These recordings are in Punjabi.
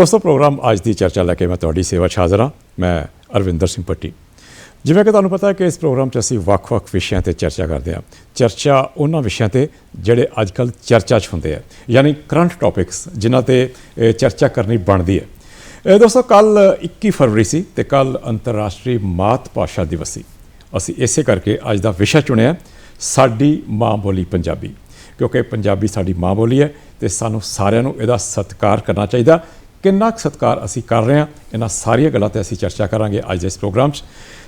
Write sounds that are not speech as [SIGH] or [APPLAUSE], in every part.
ਦੋਸਤੋ, ਪ੍ਰੋਗਰਾਮ ਅੱਜ ਦੀ ਚਰਚਾ ਲੈ ਕੇ ਮੈਂ ਤੁਹਾਡੀ ਸੇਵਾ 'ਚ ਹਾਜ਼ਰ ਹਾਂ। ਮੈਂ ਅਰਵਿੰਦਰ ਸਿੰਘ ਪੱਟੀ ਜਿਵੇਂ ਕਿ ਤੁਹਾਨੂੰ ਪਤਾ ਹੈ ਕਿ ਇਸ ਪ੍ਰੋਗਰਾਮ 'ਚ ਅਸੀਂ ਵੱਖ-ਵੱਖ ਵਿਸ਼ਿਆਂ ਤੇ ਚਰਚਾ ਕਰਦੇ ਹਾਂ। ਚਰਚਾ ਉਹਨਾਂ ਵਿਸ਼ਿਆਂ ਤੇ ਜਿਹੜੇ ਅੱਜਕੱਲ ਚਰਚਾ 'ਚ ਹੁੰਦੇ ਆ, ਯਾਨੀ ਕਰੰਟ ਟੌਪਿਕਸ, ਜਿਨ੍ਹਾਂ ਤੇ ਚਰਚਾ ਕਰਨੀ ਬਣਦੀ ਹੈ। ਇਹ ਦੋਸਤੋ, ਕੱਲ 21 ਫਰਵਰੀ ਸੀ ਤੇ ਕੱਲ ਅੰਤਰਰਾਸ਼ਟਰੀ ਮਾਤ ਭਾਸ਼ਾ ਦਿਵਸ ਸੀ। ਅਸੀਂ ਇਸੇ ਕਰਕੇ ਅੱਜ ਦਾ ਵਿਸ਼ਾ ਚੁਣਿਆ, ਸਾਡੀ ਮਾਂ ਬੋਲੀ ਪੰਜਾਬੀ। ਕਿਉਂਕਿ ਪੰਜਾਬੀ ਸਾਡੀ ਮਾਂ ਬੋਲੀ ਹੈ ਤੇ ਸਾਨੂੰ ਸਾਰਿਆਂ ਨੂੰ ਇਹਦਾ ਸਤਿਕਾਰ ਕਰਨਾ ਚਾਹੀਦਾ ਕਿੰਨਾ ਕੁ ਸਤਿਕਾਰ ਅਸੀਂ ਕਰ ਰਹੇ ਹਾਂ ਇਹਨਾਂ ਸਾਰੀਆਂ ਗੱਲਾਂ ਤੇ ਅਸੀਂ ਚਰਚਾ ਕਰਾਂਗੇ ਅੱਜ ਦੇ ਇਸ ਪ੍ਰੋਗਰਾਮ 'ਚ।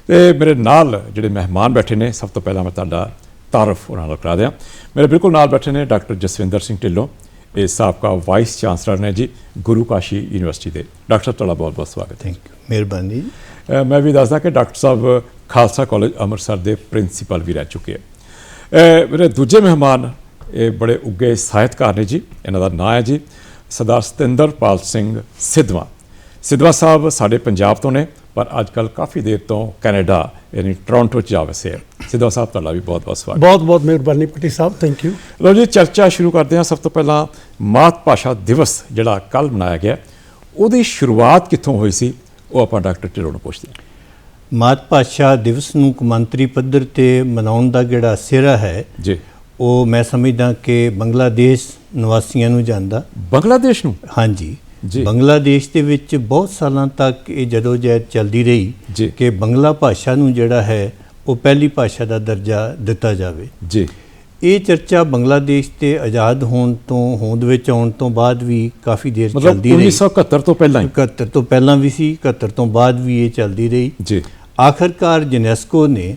ਤੇ ਮੇਰੇ ਨਾਲ ਜਿਹੜੇ ਮਹਿਮਾਨ ਬੈਠੇ ਨੇ ਸਭ ਤੋਂ ਪਹਿਲਾਂ ਮੈਂ ਤੁਹਾਡਾ ਤਾਰਫ ਉਹਨਾਂ ਨਾਲ ਕਰਾ ਦਿਆਂ। ਮੇਰੇ ਬਿਲਕੁਲ ਨਾਲ ਬੈਠੇ ਨੇ ਡਾਕਟਰ ਜਸਵਿੰਦਰ ਸਿੰਘ ਢਿੱਲੋਂ ਇਹ ਸਾਬਕਾ ਵਾਈਸ ਚਾਂਸਲਰ ਨੇ ਜੀ ਗੁਰੂ ਕਾਸ਼ੀ ਯੂਨੀਵਰਸਿਟੀ ਦੇ। ਡਾਕਟਰ ਸਾਹਿਬ ਤੁਹਾਡਾ ਬਹੁਤ ਬਹੁਤ ਸਵਾਗਤ ਥੈਂਕ ਯੂ ਮਿਹਰਬਾਨੀ। ਮੈਂ ਵੀ ਦੱਸਦਾ ਕਿ ਡਾਕਟਰ ਸਾਹਿਬ ਖਾਲਸਾ ਕਾਲਜ ਅੰਮ੍ਰਿਤਸਰ ਦੇ ਪ੍ਰਿੰਸੀਪਲ ਵੀ ਰਹਿ ਚੁੱਕੇ ਹੈ। ਮੇਰੇ ਦੂਜੇ ਮਹਿਮਾਨ ਇਹ ਬੜੇ ਉੱਗੇ ਸਾਹਿਤਕਾਰ ਨੇ ਜੀ ਇਹਨਾਂ ਦਾ ਨਾਂ ਹੈ ਜੀ। ਸਰਦਾਰ ਸਤਿੰਦਰਪਾਲ ਸਿੰਘ ਸਿੱਧਵਾਂ। ਸਿੱਧਵਾਂ ਸਾਹਿਬ ਸਾਡੇ ਪੰਜਾਬ ਤੋਂ ਨੇ ਪਰ ਅੱਜ ਕੱਲ ਕਾਫੀ ਦੇਰ ਤੋਂ ਕੈਨੇਡਾ ਯਾਨੀ ਟੋਰਾਂਟੋ ਚ ਜਾ ਵਸੇ ਹੈ ਸਿੱਧਵਾਂ ਸਾਹਿਬ ਤੁਹਾਡਾ ਵੀ ਬਹੁਤ ਬਹੁਤ ਸਵਾਗਤ ਬਹੁਤ ਬਹੁਤ ਮਿਹਰਬਾਨੀ ਪਟੀ ਸਾਹਿਬ ਥੈਂਕ ਯੂ ਲਓ ਜੀ ਚਰਚਾ ਸ਼ੁਰੂ ਕਰਦੇ ਹਾਂ। ਸਭ ਤੋਂ ਪਹਿਲਾਂ ਮਾਤ ਭਾਸ਼ਾ ਦਿਵਸ ਜਿਹੜਾ ਕੱਲ ਮਨਾਇਆ ਗਿਆ ਉਹਦੀ ਸ਼ੁਰੂਆਤ ਕਿੱਥੋਂ ਹੋਈ ਸੀ ਉਹ ਆਪਾਂ ਡਾਕਟਰ ਢਿੱਲੋਂ ਨੂੰ ਪੁੱਛਦੇ ਹਾਂ। ਮਾਤ ਭਾਸ਼ਾ ਦਿਵਸ ਨੂੰ ਕੌਮਾਂਤਰੀ ਪੱਧਰ ਤੇ ਮਨਾਉਣ ਦਾ ਜਿਹੜਾ ਸਿਰਾ ਹੈ ਜੀ। ਉਹ ਮੈਂ ਸਮਝਦਾ ਕਿ ਬੰਗਲਾਦੇਸ਼ ਨਿਵਾਸੀਆਂ ਨੂੰ ਜਾਂਦਾ। ਬੰਗਲਾਦੇਸ਼ ਨੂੰ? ਹਾਂਜੀ। ਜੀ। ਬੰਗਲਾਦੇਸ਼ ਦੇ ਵਿੱਚ ਬਹੁਤ ਸਾਲਾਂ ਤੱਕ ਇਹ ਜਦੋਜਹਿਦ ਚੱਲਦੀ ਰਹੀ। ਕਿ ਬੰਗਲਾ ਭਾਸ਼ਾ ਨੂੰ ਜਿਹੜਾ ਹੈ ਉਹ ਪਹਿਲੀ ਭਾਸ਼ਾ ਦਾ ਦਰਜਾ ਦਿੱਤਾ ਜਾਵੇ। ਜੀ। ਇਹ ਚਰਚਾ ਬੰਗਲਾਦੇਸ਼ ਤੇ ਆਜ਼ਾਦ ਹੋਣ ਤੋਂ ਹੋਂਦ ਵਿੱਚ ਆਉਣ ਤੋਂ ਬਾਅਦ ਵੀ ਕਾਫੀ ਦੇਰ ਮਤਲਬ ਚੱਲਦੀ ਰਹੀ। 1971 ਤੋਂ ਪਹਿਲਾਂ ਹੀ? 71 ਤੋਂ ਪਹਿਲਾਂ ਵੀ ਸੀ 71 ਤੋਂ ਬਾਅਦ ਵੀ ਇਹ ਚੱਲਦੀ ਰਹੀ। ਜੀ। ਆਖਰਕਾਰ ਯੂਨੈਸਕੋ ਨੇ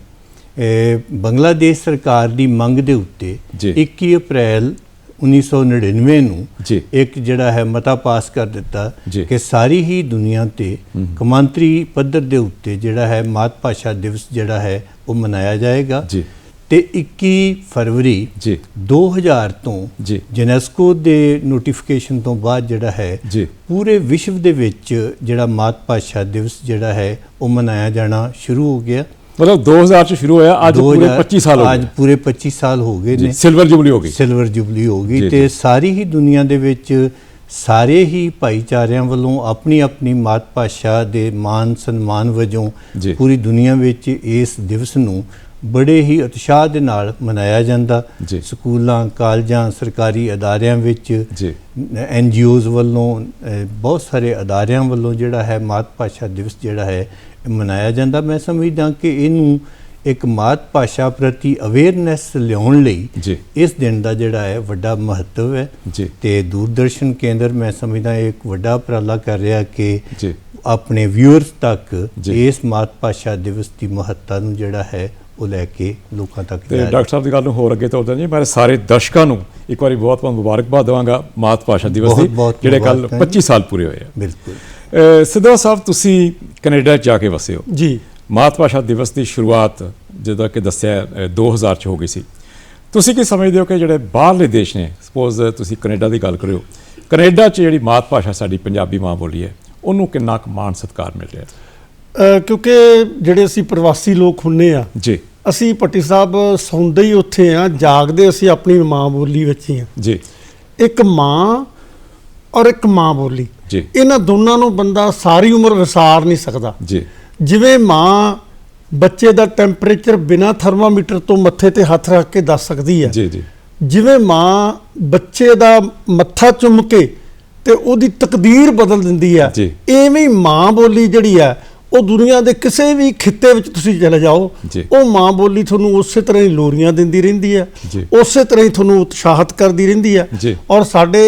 ਬੰਗਲਾਦੇਸ਼ ਸਰਕਾਰ ਦੀ ਮੰਗ ਦੇ ਉੱਤੇ ਜੀ। 21 ਅਪ੍ਰੈਲ 1999 ਨੂੰ। ਇੱਕ ਜਿਹੜਾ ਹੈ ਮਤਾ ਪਾਸ ਕਰ ਦਿੱਤਾ। ਕਿ ਸਾਰੀ ਹੀ ਦੁਨੀਆ ਤੇ ਕਮਾਂਤਰੀ ਪੱਧਰ ਦੇ ਉੱਤੇ ਜਿਹੜਾ ਹੈ ਮਾਤ ਭਾਸ਼ਾ ਦਿਵਸ ਜਿਹੜਾ ਹੈ ਉਹ ਮਨਾਇਆ ਜਾਏਗਾ। ਤੇ 21 ਫਰਵਰੀ ਜੀ 2000 ਤੋਂ। ਯੂਨੈਸਕੋ ਦੇ ਨੋਟੀਫਿਕੇਸ਼ਨ ਤੋਂ ਬਾਅਦ ਜਿਹੜਾ ਹੈ। ਪੂਰੇ ਵਿਸ਼ਵ ਦੇ ਵਿੱਚ ਜਿਹੜਾ ਮਾਤ ਭਾਸ਼ਾ ਦਿਵਸ ਜਿਹੜਾ ਹੈ ਉਹ ਮਨਾਇਆ ਜਾਣਾ ਸ਼ੁਰੂ ਹੋ ਗਿਆ ਮਤਲਬ 2000 ਚ ਸ਼ੁਰੂ ਹੋਇਆ ਅੱਜ ਪੂਰੇ 2000 25 ਸਾਲ ਹੋ ਅੱਜ ਗਏ ਪੂਰੇ 25 ਸਾਲ ਹੋ ਗਏ ਨੇ ਸਿਲਵਰ ਜੁਬਲੀ ਹੋ ਗਈ ਸਿਲਵਰ ਜੁਬਲੀ ਹੋ ਗਈ ਤੇ ਸਾਰੀ ਹੀ ਦੁਨੀਆ ਦੇ ਵਿੱਚ ਸਾਰੇ ਹੀ ਭਾਈਚਾਰਿਆਂ ਵੱਲੋਂ ਆਪਣੀ ਆਪਣੀ ਮਾਤ ਭਾਸ਼ਾ ਦੇ ਮਾਨ ਸਨਮਾਨ ਵਜੋਂ। ਪੂਰੀ ਦੁਨੀਆ ਵਿੱਚ ਇਸ ਦਿਵਸ ਨੂੰ ਬੜੇ ਹੀ ਉਤਸ਼ਾਹ ਦੇ ਨਾਲ ਮਨਾਇਆ ਜਾਂਦਾ। ਸਕੂਲਾਂ ਕਾਲਜਾਂ ਸਰਕਾਰੀ ਅਦਾਰਿਆਂ ਵਿੱਚ ਜੀ। ਐਨ ਜੀਓਜ਼ ਵੱਲੋਂ ਬਹੁਤ ਸਾਰੇ ਅਦਾਰਿਆਂ ਵੱਲੋਂ ਜਿਹੜਾ ਹੈ ਮਾਤ ਭਾਸ਼ਾ ਦਿਵਸ ਜਿਹੜਾ ਹੈ ਮਨਾਇਆ ਜਾਂਦਾ ਮੈਂ ਸਮਝਦਾ ਕਿ ਇਹਨੂੰ ਇੱਕ ਮਾਤ ਭਾਸ਼ਾ ਪ੍ਰਤੀ ਅਵੇਅਰਨੈਸ ਲਿਆਉਣ ਲਈ। ਇਸ ਦਿਨ ਦਾ ਜਿਹੜਾ ਹੈ ਵੱਡਾ ਮਹੱਤਵ ਹੈ। ਤੇ ਦੂਰਦਰਸ਼ਨ ਕੇਂਦਰ ਮੈਂ ਸਮਝਦਾ ਇੱਕ ਵੱਡਾ ਉਪਰਾਲਾ ਕਰ ਰਿਹਾ ਕਿ। ਆਪਣੇ ਵਿਊਅਰਸ ਤੱਕ। ਇਸ ਮਾਤ ਭਾਸ਼ਾ ਦਿਵਸ ਦੀ ਮਹੱਤਤਾ ਨੂੰ ਜਿਹੜਾ ਹੈ ਉਹ ਲੈ ਕੇ ਲੋਕਾਂ ਤੱਕ ਤੇ ਡਾਕਟਰ ਸਾਹਿਬ ਦੀ ਗੱਲ ਨੂੰ ਹੋਰ ਅੱਗੇ ਤੋਰਦੇ ਜੀ ਮੈਂ ਸਾਰੇ ਦਰਸ਼ਕਾਂ ਨੂੰ ਇੱਕ ਵਾਰੀ ਬਹੁਤ ਬਹੁਤ ਮੁਬਾਰਕਬਾਦ ਦੇਵਾਂਗਾ ਮਾਤ ਭਾਸ਼ਾ ਦਿਵਸ ਦੀ ਜਿਹੜੇ ਕੱਲ ਮੁਬਾਰਕਾਂ 25 ਸਾਲ ਪੂਰੇ ਹੋਏ ਆ। ਬਿਲਕੁਲ। ਅ, ਸਿੱਧਵਾ ਸਾਹਿਬ ਤੁਸੀਂ ਕੈਨੇਡਾ 'ਚ ਜਾ ਕੇ ਵਸੇ ਹੋ ਜੀ। ਮਾਤ ਭਾਸ਼ਾ ਦਿਵਸ ਦੀ ਸ਼ੁਰੂਆਤ ਜਦੋਂ ਕਿ ਦੱਸਿਆ ਅ, 2000 ਚ ਹੋ ਗਈ ਸੀ। ਤੁਸੀਂ ਕੀ ਸਮਝਦੇ ਹੋ ਕਿ ਜਿਹੜੇ ਬਾਹਰਲੇ ਦੇਸ਼ ਨੇ ਸਪੋਜ਼ ਤੁਸੀਂ ਕੈਨੇਡਾ ਦੀ ਗੱਲ ਕਰਿਓ ਕੈਨੇਡਾ 'ਚ ਜਿਹੜੀ ਮਾਤ ਭਾਸ਼ਾ ਸਾਡੀ ਪੰਜਾਬੀ ਮਾਂ ਬੋਲੀ ਹੈ ਉਹਨੂੰ ਕਿੰਨਾ ਕੁ ਮਾਣ ਸਤਿਕਾਰ ਮਿਲ ਰਿਹਾ? ਅਹ ਕਿਉਂਕਿ ਜਿਹੜੇ ਅਸੀਂ ਪ੍ਰਵਾਸੀ ਲੋਕ ਹੁੰਨੇ ਆ ਜੀ। ਅਸੀਂ ਪੱਟੀ ਸਾਹਿਬ ਸੌਂਦੇ ਹੀ ਉੱਥੇ ਆ ਜਾਗਦੇ ਅਸੀਂ ਆਪਣੀ ਮਾਂ ਬੋਲੀ ਵਿੱਚ ਹੀ ਆ। ਜੀ। ਇੱਕ ਮਾਂ ਔਰ ਇੱਕ ਮਾਂ ਬੋਲੀ। ਜੀ। ਇਹਨਾਂ ਦੋਨਾਂ ਨੂੰ ਬੰਦਾ ਸਾਰੀ ਉਮਰ ਵਿਸਾਰ ਨਹੀਂ ਸਕਦਾ। ਜੀ। ਜਿਵੇਂ ਮਾਂ ਬੱਚੇ ਦਾ ਟੈਂਪਰੇਚਰ ਬਿਨਾ ਥਰਮਾਮੀਟਰ ਤੋਂ ਮੱਥੇ ਤੇ ਹੱਥ ਰੱਖ ਕੇ ਦੱਸ ਸਕਦੀ ਹੈ ਜੀ ਜੀ। ਜਿਵੇਂ ਮਾਂ ਬੱਚੇ ਦਾ ਮੱਥਾ ਚੁੰਮ ਕੇ ਤੇ ਉਹਦੀ ਤਕਦੀਰ ਬਦਲ ਦਿੰਦੀ ਜੀ। ਐਵੇਂ ਹੀ ਮਾਂ ਬੋਲੀ ਜਿਹੜੀ ਆ ਉਹ ਦੁਨੀਆ ਦੇ ਕਿਸੇ ਵੀ ਖਿੱਤੇ ਵਿੱਚ ਤੁਸੀਂ ਚਲੇ ਜਾਓ। ਉਹ ਮਾਂ ਬੋਲੀ ਤੁਹਾਨੂੰ ਉਸੇ ਤਰ੍ਹਾਂ ਹੀ ਲੋਰੀਆਂ ਦਿੰਦੀ ਰਹਿੰਦੀ ਆ ਜੀ। ਉਸੇ ਤਰ੍ਹਾਂ ਹੀ ਤੁਹਾਨੂੰ ਉਤਸ਼ਾਹਤ ਕਰਦੀ ਰਹਿੰਦੀ ਆ ਜੀ। ਔਰ ਸਾਡੇ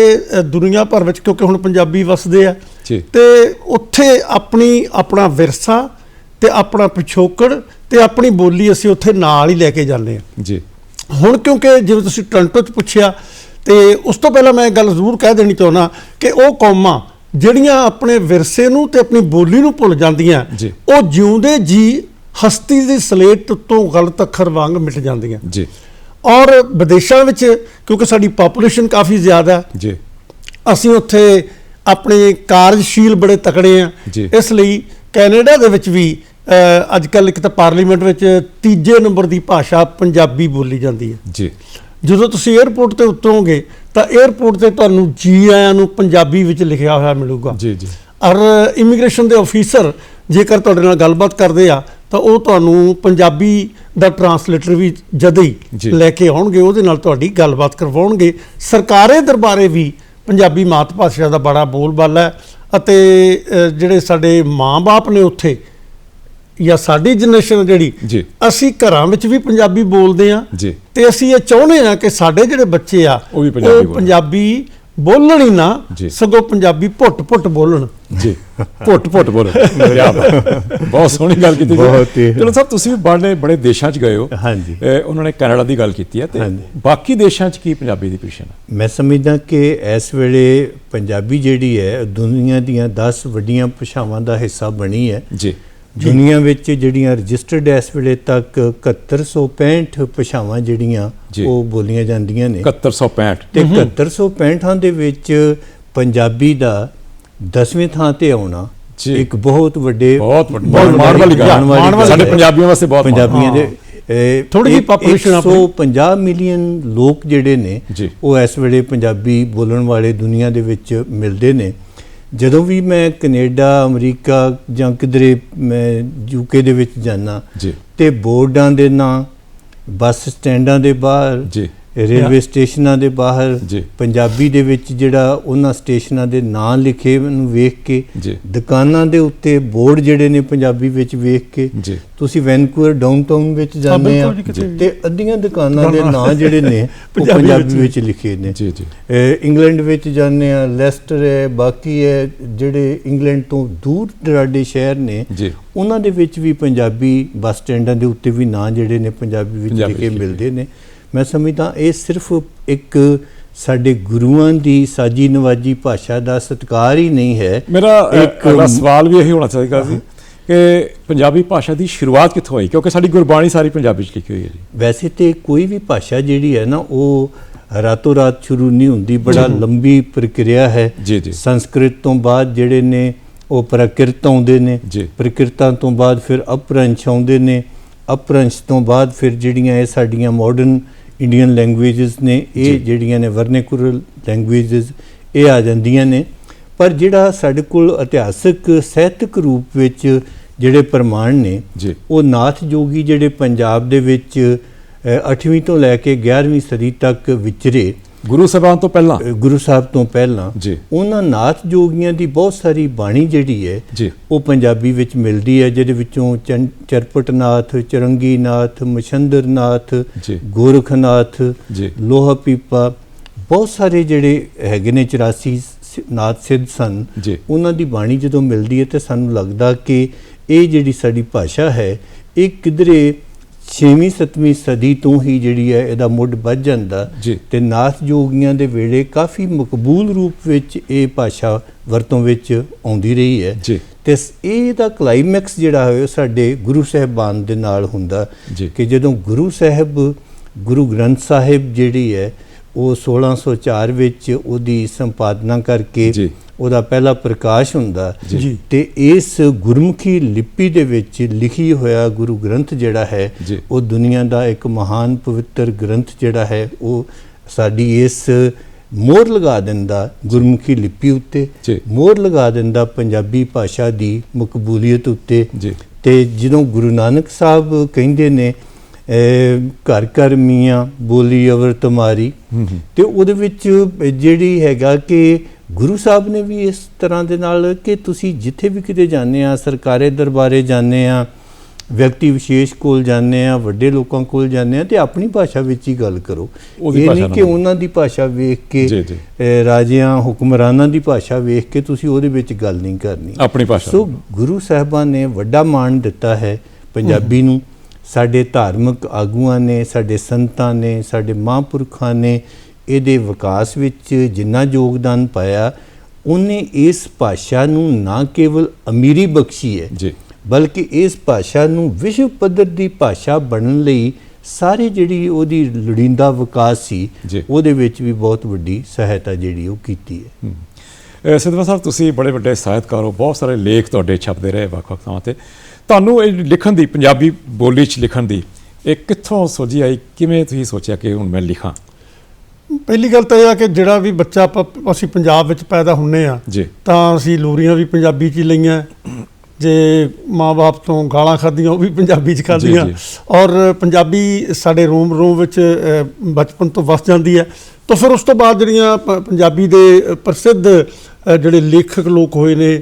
ਦੁਨੀਆ ਭਰ ਵਿੱਚ ਕਿਉਂਕਿ ਹੁਣ ਪੰਜਾਬੀ ਵਸਦੇ ਆ। ਤੇ ਉੱਥੇ ਆਪਣੀ ਆਪਣਾ ਵਿਰਸਾ ਤੇ ਆਪਣਾ ਪਿਛੋਕੜ ਤੇ ਆਪਣੀ ਬੋਲੀ ਅਸੀਂ ਉੱਥੇ ਨਾਲ ਹੀ ਲੈ ਕੇ ਜਾਂਦੇ ਆ ਜੀ ਹੁਣ ਕਿਉਂਕਿ ਜਿਵੇਂ ਤੁਸੀਂ ਟੋਰਾਂਟੋ 'ਚ ਪੁੱਛਿਆ ਤੇ ਉਸ ਤੋਂ ਪਹਿਲਾਂ ਮੈਂ ਗੱਲ ਜ਼ਰੂਰ ਕਹਿ ਦੇਣੀ ਚਾਹੁੰਦਾ ਕਿ ਉਹ ਕੌਮਾਂ ਜਿਹੜੀਆਂ ਆਪਣੇ ਵਿਰਸੇ ਨੂੰ ਤੇ ਆਪਣੀ ਬੋਲੀ ਨੂੰ ਭੁੱਲ ਜਾਂਦੀਆਂ ਜੀ। ਉਹ ਜਿਉਂਦੇ ਜੀ ਹਸਤੀ ਦੀ ਸਲੇਟ ਤੋਂ ਗਲਤ ਅੱਖਰ ਵਾਂਗ ਮਿਟ ਜਾਂਦੀਆਂ। ਜੀ। ਔਰ ਵਿਦੇਸ਼ਾਂ ਵਿੱਚ ਕਿਉਂਕਿ ਸਾਡੀ ਪਾਪੂਲੇਸ਼ਨ ਕਾਫੀ ਜ਼ਿਆਦਾ ਹੈ ਜੀ। ਅਸੀਂ ਉੱਥੇ ਆਪਣੇ ਕਾਰਜਸ਼ੀਲ ਬੜੇ ਤਕੜੇ ਆ ਜੀ। ਇਸ ਲਈ ਕੈਨੇਡਾ ਦੇ ਵਿੱਚ ਵੀ ਅੱਜ ਕੱਲ ਇੱਕ ਤਾਂ ਪਾਰਲੀਮੈਂਟ ਵਿੱਚ ਤੀਜੇ ਨੰਬਰ ਦੀ ਭਾਸ਼ਾ ਪੰਜਾਬੀ ਬੋਲੀ ਜਾਂਦੀ ਹੈ। ਜੀ। ਜਦੋਂ ਤੁਸੀਂ 에ਅਰਪੋਰਟ ਤੇ ਉਤਰੋਗੇ ਤਾਂ 에ਅਰਪੋਰਟ ਤੇ ਤੁਹਾਨੂੰ ਜੀ ਆਇਆਂ ਨੂੰ ਪੰਜਾਬੀ ਵਿੱਚ ਲਿਖਿਆ ਹੋਇਆ ਮਿਲੂਗਾ। ਜੀ ਜੀ। ਔਰ ਇਮੀਗ੍ਰੇਸ਼ਨ ਦੇ ਅਫੀਸਰ ਜੇਕਰ ਤੁਹਾਡੇ ਨਾਲ ਗੱਲਬਾਤ ਕਰਦੇ ਆ ਤਾਂ ਉਹ ਤੁਹਾਨੂੰ ਪੰਜਾਬੀ ਦਾ ਟਰਾਂਸਲੇਟਰ ਵੀ ਜਦ। ਹੀ ਲੈ ਕੇ ਆਉਣਗੇ ਉਹਦੇ ਨਾਲ ਤੁਹਾਡੀ ਗੱਲਬਾਤ ਕਰਵਾਉਣਗੇ। ਸਰਕਾਰੇ ਦਰਬਾਰੇ ਵੀ ਪੰਜਾਬੀ ਮਾਤ ਭਾਸ਼ਾ ਦਾ ਬੜਾ ਬੋਲਬਾਲਾ ਹੈ। ਅਤੇ ਜਿਹੜੇ ਸਾਡੇ ਮਾਂ-ਬਾਪ ਨੇ ਉੱਥੇ ਜਾਂ ਸਾਡੀ ਜਨਰੇਸ਼ਨ ਜਿਹੜੀ ਜੀ। ਅਸੀਂ ਘਰਾਂ ਵਿੱਚ ਵੀ ਪੰਜਾਬੀ ਬੋਲਦੇ ਆ ਜੀ। ਤੇ ਅਸੀਂ ਇਹ ਚਾਹੁੰਦੇ ਆ ਕਿ ਸਾਡੇ ਜਿਹੜੇ ਬੱਚੇ ਆ ਉਹ ਵੀ ਪੰਜਾਬੀ ਬੋਲਣ। ਪੰਜਾਬੀ ਬੋਲਣ ਹੀ ਨਾ। ਸਗੋਂ ਪੰਜਾਬੀ ਪੁੱਟ-ਪੁੱਟ ਬੋਲਣ ਜੀ ਪੁੱਟ ਪੁੱਟ ਬੋਲ ਕਿਆ ਬਾਤ। ਬਹੁਤ ਸੋਹਣੀ ਗੱਲ ਕੀਤੀ ਜੀ। ਬਹੁਤ ਹੀ। ਚਲੋ ਸਾਹਿਬ ਤੁਸੀਂ ਬੜੇ ਬੜੇ ਦੇਸ਼ਾਂ 'ਚ ਗਏ ਹੋ ਹਾਂਜੀ। ਉਹਨਾਂ ਨੇ ਕੈਨੇਡਾ ਦੀ ਗੱਲ ਕੀਤੀ ਹੈ ਤੇ। ਬਾਕੀ ਦੇਸ਼ਾਂ 'ਚ ਕੀ ਪੰਜਾਬੀ ਦੀ ਪੋਜੀਸ਼ਨ ਹੈ ਮੈਂ ਸਮਝਦਾ ਕਿ ਇਸ ਵੇਲੇ ਪੰਜਾਬੀ ਜਿਹੜੀ ਹੈ ਦੁਨੀਆ ਦੀਆਂ 10 ਵੱਡੀਆਂ ਭਾਸ਼ਾਵਾਂ ਦਾ ਹਿੱਸਾ ਬਣੀ ਹੈ ਜੀ ਦੁਨੀਆ ਵਿੱਚ ਜਿਹੜੀਆਂ ਰਜਿਸਟਰਡ ਇਸ ਵੇਲੇ ਤੱਕ 7165 ਭਾਸ਼ਾਵਾਂ ਜਿਹੜੀਆਂ। ਉਹ ਬੋਲੀਆਂ ਜਾਂਦੀਆਂ ਨੇ 7165 ਤੇ 7165 ਦੇ ਵਿੱਚ ਪੰਜਾਬੀ ਦਾ 10ਵੇਂ ਥਾਂ ਤੇ ਆਉਣਾ। ਇੱਕ ਬਹੁਤ ਵੱਡੇ ਬਹੁਤ ਮਾਣ ਵਾਲੀ ਗੱਲ। ਸਾਡੇ। ਪੰਜਾਬੀਆਂ ਵਾਸਤੇ ਬਹੁਤ। ਪੰਜਾਬੀਆਂ ਦੇ ਹਾਂ। ਥੋੜ੍ਹੀ ਜਿਹੀ population ਆਪਣੀ। 150 ਮਿਲੀਅਨ ਲੋਕ ਜਿਹੜੇ ਨੇ। ਉਹ ਇਸ ਵੇਲੇ ਪੰਜਾਬੀ ਬੋਲਣ ਵਾਲੇ ਦੁਨੀਆ ਦੇ ਵਿੱਚ ਮਿਲਦੇ ਨੇ ਜਦੋਂ ਵੀ ਮੈਂ ਕੈਨੇਡਾ ਅਮਰੀਕਾ ਜਾਂ ਕਿਧਰੇ ਮੈਂ ਯੂਕੇ ਦੇ ਵਿੱਚ ਜਾਣਾ ਜੀ। ਤੇ ਬੋਰਡਾਂ ਦੇ ਨਾਂ ਬੱਸ ਸਟੈਂਡਾਂ ਦੇ ਬਾਹਰ ਜੀ। ਰੇਲਵੇ ਸਟੇਸ਼ਨਾਂ ਦੇ ਬਾਹਰ। ਪੰਜਾਬੀ ਦੇ ਵਿੱਚ ਜਿਹੜਾ ਉਹਨਾਂ ਸਟੇਸ਼ਨਾਂ ਦੇ ਨਾਂ ਲਿਖੇ ਨੂੰ ਵੇਖ ਕੇ। ਦੁਕਾਨਾਂ ਦੇ ਉੱਤੇ ਬੋਰਡ ਜਿਹੜੇ ਨੇ ਪੰਜਾਬੀ ਵਿੱਚ ਵੇਖ ਕੇ। ਤੁਸੀਂ ਵੈਨਕੂਵਰ ਡਾਊਨਟਾਊਨ ਵਿੱਚ ਜਾਂਦੇ ਆ। ਤੇ ਅੱਧੀਆਂ ਦੁਕਾਨਾਂ ਦੇ ਨਾਂ ਜਿਹੜੇ ਨੇ ਉਹ [LAUGHS] ਪੰਜਾਬੀ ਵਿੱਚ ਲਿਖੇ ਨੇ ਜੀ ਜੀ ਇਹ ਇੰਗਲੈਂਡ ਵਿੱਚ ਜਾਂਦੇ ਆ ਲੈਸਟਰ ਹੈ ਬਾਕੀ ਹੈ ਜਿਹੜੇ ਇੰਗਲੈਂਡ ਤੋਂ ਦੂਰ ਦਰਾਡੇ ਸ਼ਹਿਰ ਨੇ। ਉਹਨਾਂ ਦੇ ਵਿੱਚ ਵੀ ਪੰਜਾਬੀ ਬੱਸ ਸਟੈਂਡਾਂ ਦੇ ਉੱਤੇ ਵੀ ਨਾਂ ਜਿਹੜੇ ਨੇ ਪੰਜਾਬੀ ਵਿੱਚ ਲਿਖੇ। ਮਿਲਦੇ ਨੇ ਮੈਂ ਸਮਝਦਾ ਇਹ ਸਿਰਫ ਇੱਕ ਸਾਡੇ ਗੁਰੂਆਂ ਦੀ ਸਾਜੀ ਨਵਾਜੀ ਭਾਸ਼ਾ ਦਾ ਸਤਿਕਾਰ ਹੀ ਨਹੀਂ ਹੈ। ਮੇਰਾ ਇੱਕ ਸਵਾਲ ਵੀ ਇਹੀ ਹੋਣਾ ਚਾਹੀਦਾ ਸੀ ਕਿ ਪੰਜਾਬੀ ਭਾਸ਼ਾ ਦੀ ਸ਼ੁਰੂਆਤ ਕਿੱਥੋਂ ਹੋਈ? ਕਿਉਂਕਿ ਸਾਡੀ ਗੁਰਬਾਣੀ ਸਾਰੀ ਪੰਜਾਬੀ 'ਚ ਲਿਖੀ ਹੋਈ ਹੈ ਜੀ। ਵੈਸੇ ਤੇ ਕੋਈ ਵੀ ਭਾਸ਼ਾ ਜਿਹੜੀ ਹੈ ਨਾ ਉਹ ਰਾਤੋਂ ਰਾਤ ਸ਼ੁਰੂ ਨਹੀਂ ਹੁੰਦੀ ਬੜਾ ਲੰਬੀ ਪ੍ਰਕਿਰਿਆ ਹੈ। ਜੀ, ਜੀ। ਸੰਸਕ੍ਰਿਤ ਤੋਂ ਬਾਅਦ ਜਿਹੜੇ ਨੇ ਉਹ ਪ੍ਰਕਿਰਤ ਆਉਂਦੇ ਨੇ। ਪ੍ਰਕਿਰਤਾਂ ਤੋਂ ਬਾਅਦ ਫਿਰ ਅਪਭ੍ਰੰਸ਼ ਆਉਂਦੇ ਨੇ। ਅਪਭ੍ਰੰਸ਼ ਤੋਂ ਬਾਅਦ ਫਿਰ ਜਿਹੜੀਆਂ ਇਹ ਸਾਡੀਆਂ ਮਾਡਰਨ ਇੰਡੀਅਨ ਲੈਂਗੁਏਜਸ ਨੇ ਇਹ ਜਿਹੜੀਆਂ ਨੇ ਵਰਨੈਕੂਲਰ ਲੈਂਗੁਏਜਸ ਇਹ ਆ ਜਾਂਦੀਆਂ ਨੇ ਪਰ ਜਿਹੜਾ ਸਾਡੇ ਕੋਲ ਇਤਿਹਾਸਕ ਸਾਹਿਤਕ ਰੂਪ ਵਿੱਚ ਜਿਹੜੇ ਪ੍ਰਮਾਣ ਨੇ। ਉਹ ਨਾਥ ਜੋਗੀ ਜਿਹੜੇ ਪੰਜਾਬ ਦੇ ਵਿੱਚ 8ਵੀਂ ਤੋਂ ਲੈ ਕੇ 11ਵੀਂ ਸਦੀ ਤੱਕ ਵਿਚਰੇ ਗੁਰੂ ਸਾਹਿਬਾਨ ਤੋਂ ਪਹਿਲਾਂ ਗੁਰੂ ਸਾਹਿਬ ਤੋਂ ਪਹਿਲਾਂ ਜੀ। ਉਹਨਾਂ ਨਾਥ ਜੋਗੀਆਂ ਦੀ ਬਹੁਤ ਸਾਰੀ ਬਾਣੀ ਜਿਹੜੀ ਹੈ ਜੀ। ਉਹ ਪੰਜਾਬੀ ਵਿੱਚ ਮਿਲਦੀ ਹੈ ਜਿਹਦੇ ਵਿੱਚੋਂ ਚਰਪਟਨਾਥ ਚਰੰਗੀਨਾਥ ਮਛੰਦਰਨਾਥ ਜੀ। ਗੋਰਖਨਾਥ ਜੀ। ਲੋਹਾ ਪੀਪਾ ਬਹੁਤ ਸਾਰੇ ਜਿਹੜੇ ਹੈਗੇ ਨੇ 84 ਸ- ਨਾਥ ਸਿੱਧ ਸਨ। ਉਹਨਾਂ ਦੀ ਬਾਣੀ ਜਦੋਂ ਮਿਲਦੀ ਹੈ ਤੇ ਸਾਨੂੰ ਲੱਗਦਾ ਕਿ ਇਹ ਜਿਹੜੀ ਸਾਡੀ ਭਾਸ਼ਾ ਹੈ ਇਹ ਕਿਧਰੇ 6ਵੀਂ 7ਵੀਂ ਸਦੀ ਤੋਂ ਹੀ ਜਿਹੜੀ ਹੈ ਇਹਦਾ ਮੁੱਢ ਵੱਜ ਜਾਂਦਾ। ਤੇ ਨਾਥ ਜੋਗੀਆਂ ਦੇ ਵੇਲੇ ਕਾਫੀ ਮਕਬੂਲ ਰੂਪ ਵਿੱਚ ਇਹ ਭਾਸ਼ਾ ਵਰਤੋਂ ਵਿੱਚ ਆਉਂਦੀ ਰਹੀ ਹੈ। ਤੇ ਇਹ ਦਾ ਕਲਾਈਮੈਕਸ ਜਿਹੜਾ ਹੈ ਉਹ ਸਾਡੇ ਗੁਰੂ ਸਾਹਿਬਾਨ ਦੇ ਨਾਲ ਹੁੰਦਾ। ਕਿ ਜਦੋਂ ਗੁਰੂ ਸਾਹਿਬ ਗੁਰੂ ਗ੍ਰੰਥ ਸਾਹਿਬ ਜਿਹੜੀ ਹੈ ਉਹ 1604 ਵਿੱਚ ਉਹਦੀ ਸੰਪਾਦਨਾ ਕਰਕੇ ਜੀ। ਉਹਦਾ ਪਹਿਲਾ ਪ੍ਰਕਾਸ਼ ਹੁੰਦਾ। ਤੇ ਇਸ ਗੁਰਮੁਖੀ ਲਿਪੀ ਦੇ ਵਿੱਚ ਲਿਖੀ ਹੋਇਆ ਗੁਰੂ ਗ੍ਰੰਥ ਜਿਹੜਾ ਹੈ। ਉਹ ਦੁਨੀਆ ਦਾ ਇੱਕ ਮਹਾਨ ਪਵਿੱਤਰ ਗ੍ਰੰਥ ਜਿਹੜਾ ਹੈ ਉਹ ਸਾਡੀ ਇਸ ਮੋਹਰ ਲਗਾ ਦਿੰਦਾ ਗੁਰਮੁਖੀ ਲਿਪੀ ਉੱਤੇ ਜੀ। ਮੋਹਰ ਲਗਾ ਦਿੰਦਾ ਪੰਜਾਬੀ ਭਾਸ਼ਾ ਦੀ ਮਕਬੂਲੀਅਤ ਉੱਤੇ। ਤੇ ਜਦੋਂ ਗੁਰੂ ਨਾਨਕ ਸਾਹਿਬ ਕਹਿੰਦੇ ਨੇ ਘਰ ਘਰ ਮੀਆਂ ਬੋਲੀ ਅਵਰ ਤੁਮਾਰੀ ਤੇ ਉਹਦੇ ਵਿੱਚ ਜਿਹੜੀ ਹੈਗਾ ਕਿ ਗੁਰੂ ਸਾਹਿਬ ਨੇ ਵੀ ਇਸ ਤਰ੍ਹਾਂ ਦੇ ਨਾਲ ਕਿ ਤੁਸੀਂ ਜਿੱਥੇ ਵੀ ਕਿਤੇ ਜਾਂਦੇ ਆ ਸਰਕਾਰੇ ਦਰਬਾਰੇ ਜਾਂਦੇ ਆ ਵਿਅਕਤੀ ਵਿਸ਼ੇਸ਼ ਕੋਲ ਜਾਂਦੇ ਆ ਵੱਡੇ ਲੋਕਾਂ ਕੋਲ ਜਾਂਦੇ ਆ ਤੇ ਆਪਣੀ ਭਾਸ਼ਾ ਵਿੱਚ ਹੀ ਗੱਲ ਕਰੋ। ਇਹ ਨਹੀਂ ਕਿ ਉਹਨਾਂ ਦੀ ਭਾਸ਼ਾ ਵੇਖ ਕੇ ਜੀ, ਜੀ। ਅਹ, ਰਾਜਿਆਂ ਹੁਕਮਰਾਨਾਂ ਦੀ ਭਾਸ਼ਾ ਵੇਖ ਕੇ ਤੁਸੀਂ ਉਹਦੇ ਵਿੱਚ ਗੱਲ ਨਹੀਂ ਕਰਨੀ। ਆਪਣੀ ਭਾਸ਼ਾ ਸੋ ਗੁਰੂ ਸਾਹਿਬਾਨ ਨੇ ਵੱਡਾ ਮਾਣ ਦਿੱਤਾ ਹੈ ਪੰਜਾਬੀ ਨੂੰ। ਸਾਡੇ ਧਾਰਮਿਕ ਆਗੂਆਂ ਨੇ ਸਾਡੇ ਸੰਤਾਂ ਨੇ ਸਾਡੇ ਮਹਾਂਪੁਰਖਾਂ ਨੇ ਇਹਦੇ ਵਿਕਾਸ ਵਿੱਚ ਜਿੰਨਾ ਯੋਗਦਾਨ ਪਾਇਆ ਉਹਨੇ ਇਸ ਭਾਸ਼ਾ ਨੂੰ ਨਾ ਕੇਵਲ ਅਮੀਰੀ ਬਖਸ਼ੀ ਹੈ ਜੀ। ਬਲਕਿ ਇਸ ਭਾਸ਼ਾ ਨੂੰ ਵਿਸ਼ਵ ਪੱਧਰ ਦੀ ਭਾਸ਼ਾ ਬਣਨ ਲਈ ਸਾਰੇ ਜਿਹੜੀ ਉਹਦੀ ਲੋੜੀਂਦਾ ਵਿਕਾਸ ਸੀ। ਉਹਦੇ ਵਿੱਚ ਵੀ ਬਹੁਤ ਵੱਡੀ ਸਹਾਇਤਾ ਜਿਹੜੀ ਉਹ ਕੀਤੀ ਹੈ ਸਿੱਧਵਾਂ ਸਾਹਿਬ ਤੁਸੀਂ ਬੜੇ ਵੱਡੇ ਸਾਹਿਤਕਾਰ ਹੋ ਬਹੁਤ ਸਾਰੇ ਲੇਖ ਤੁਹਾਡੇ ਛਪਦੇ ਰਹੇ ਵੱਖ-ਵੱਖ ਥਾਵਾਂ ਤੇ ਤੁਹਾਨੂੰ ਇਹ ਲਿਖਣ ਦੀ ਪੰਜਾਬੀ ਬੋਲੀ 'ਚ ਲਿਖਣ ਦੀ ਇਹ ਕਿੱਥੋਂ ਸੋਝੀ ਆਈ ਕਿਵੇਂ ਤੁਸੀਂ ਸੋਚਿਆ ਕਿ ਹੁਣ ਮੈਂ ਲਿਖਾਂ ਪਹਿਲੀ ਗੱਲ ਤਾਂ ਇਹ ਆ ਕਿ ਜਿਹੜਾ ਵੀ ਬੱਚਾ ਆਪਾਂ ਅਸੀਂ ਪੰਜਾਬ ਵਿੱਚ ਪੈਦਾ ਹੁੰਨੇ ਆ ਜੀ। ਤਾਂ ਅਸੀਂ ਲੋਰੀਆਂ ਵੀ ਪੰਜਾਬੀ 'ਚ ਹੀ ਲਈਆਂ। ਜੇ ਮਾਪੇ ਤੋਂ ਗਾਲਾਂ ਖਾਧੀਆਂ ਉਹ ਵੀ ਪੰਜਾਬੀ 'ਚ ਖਾਧੀਆਂ। ਔਰ ਪੰਜਾਬੀ ਸਾਡੇ ਰੋਮ ਰੋਮ ਵਿੱਚ ਬਚਪਨ ਤੋਂ ਵਸ ਜਾਂਦੀ ਹੈ। ਤਾਂ ਫਿਰ ਉਸ ਤੋਂ ਬਾਅਦ ਜਿਹੜੀਆਂ ਪੰਜਾਬੀ ਦੇ ਪ੍ਰਸਿੱਧ ਜਿਹੜੇ ਲੇਖਕ ਲੋਕ ਹੋਏ ਨੇ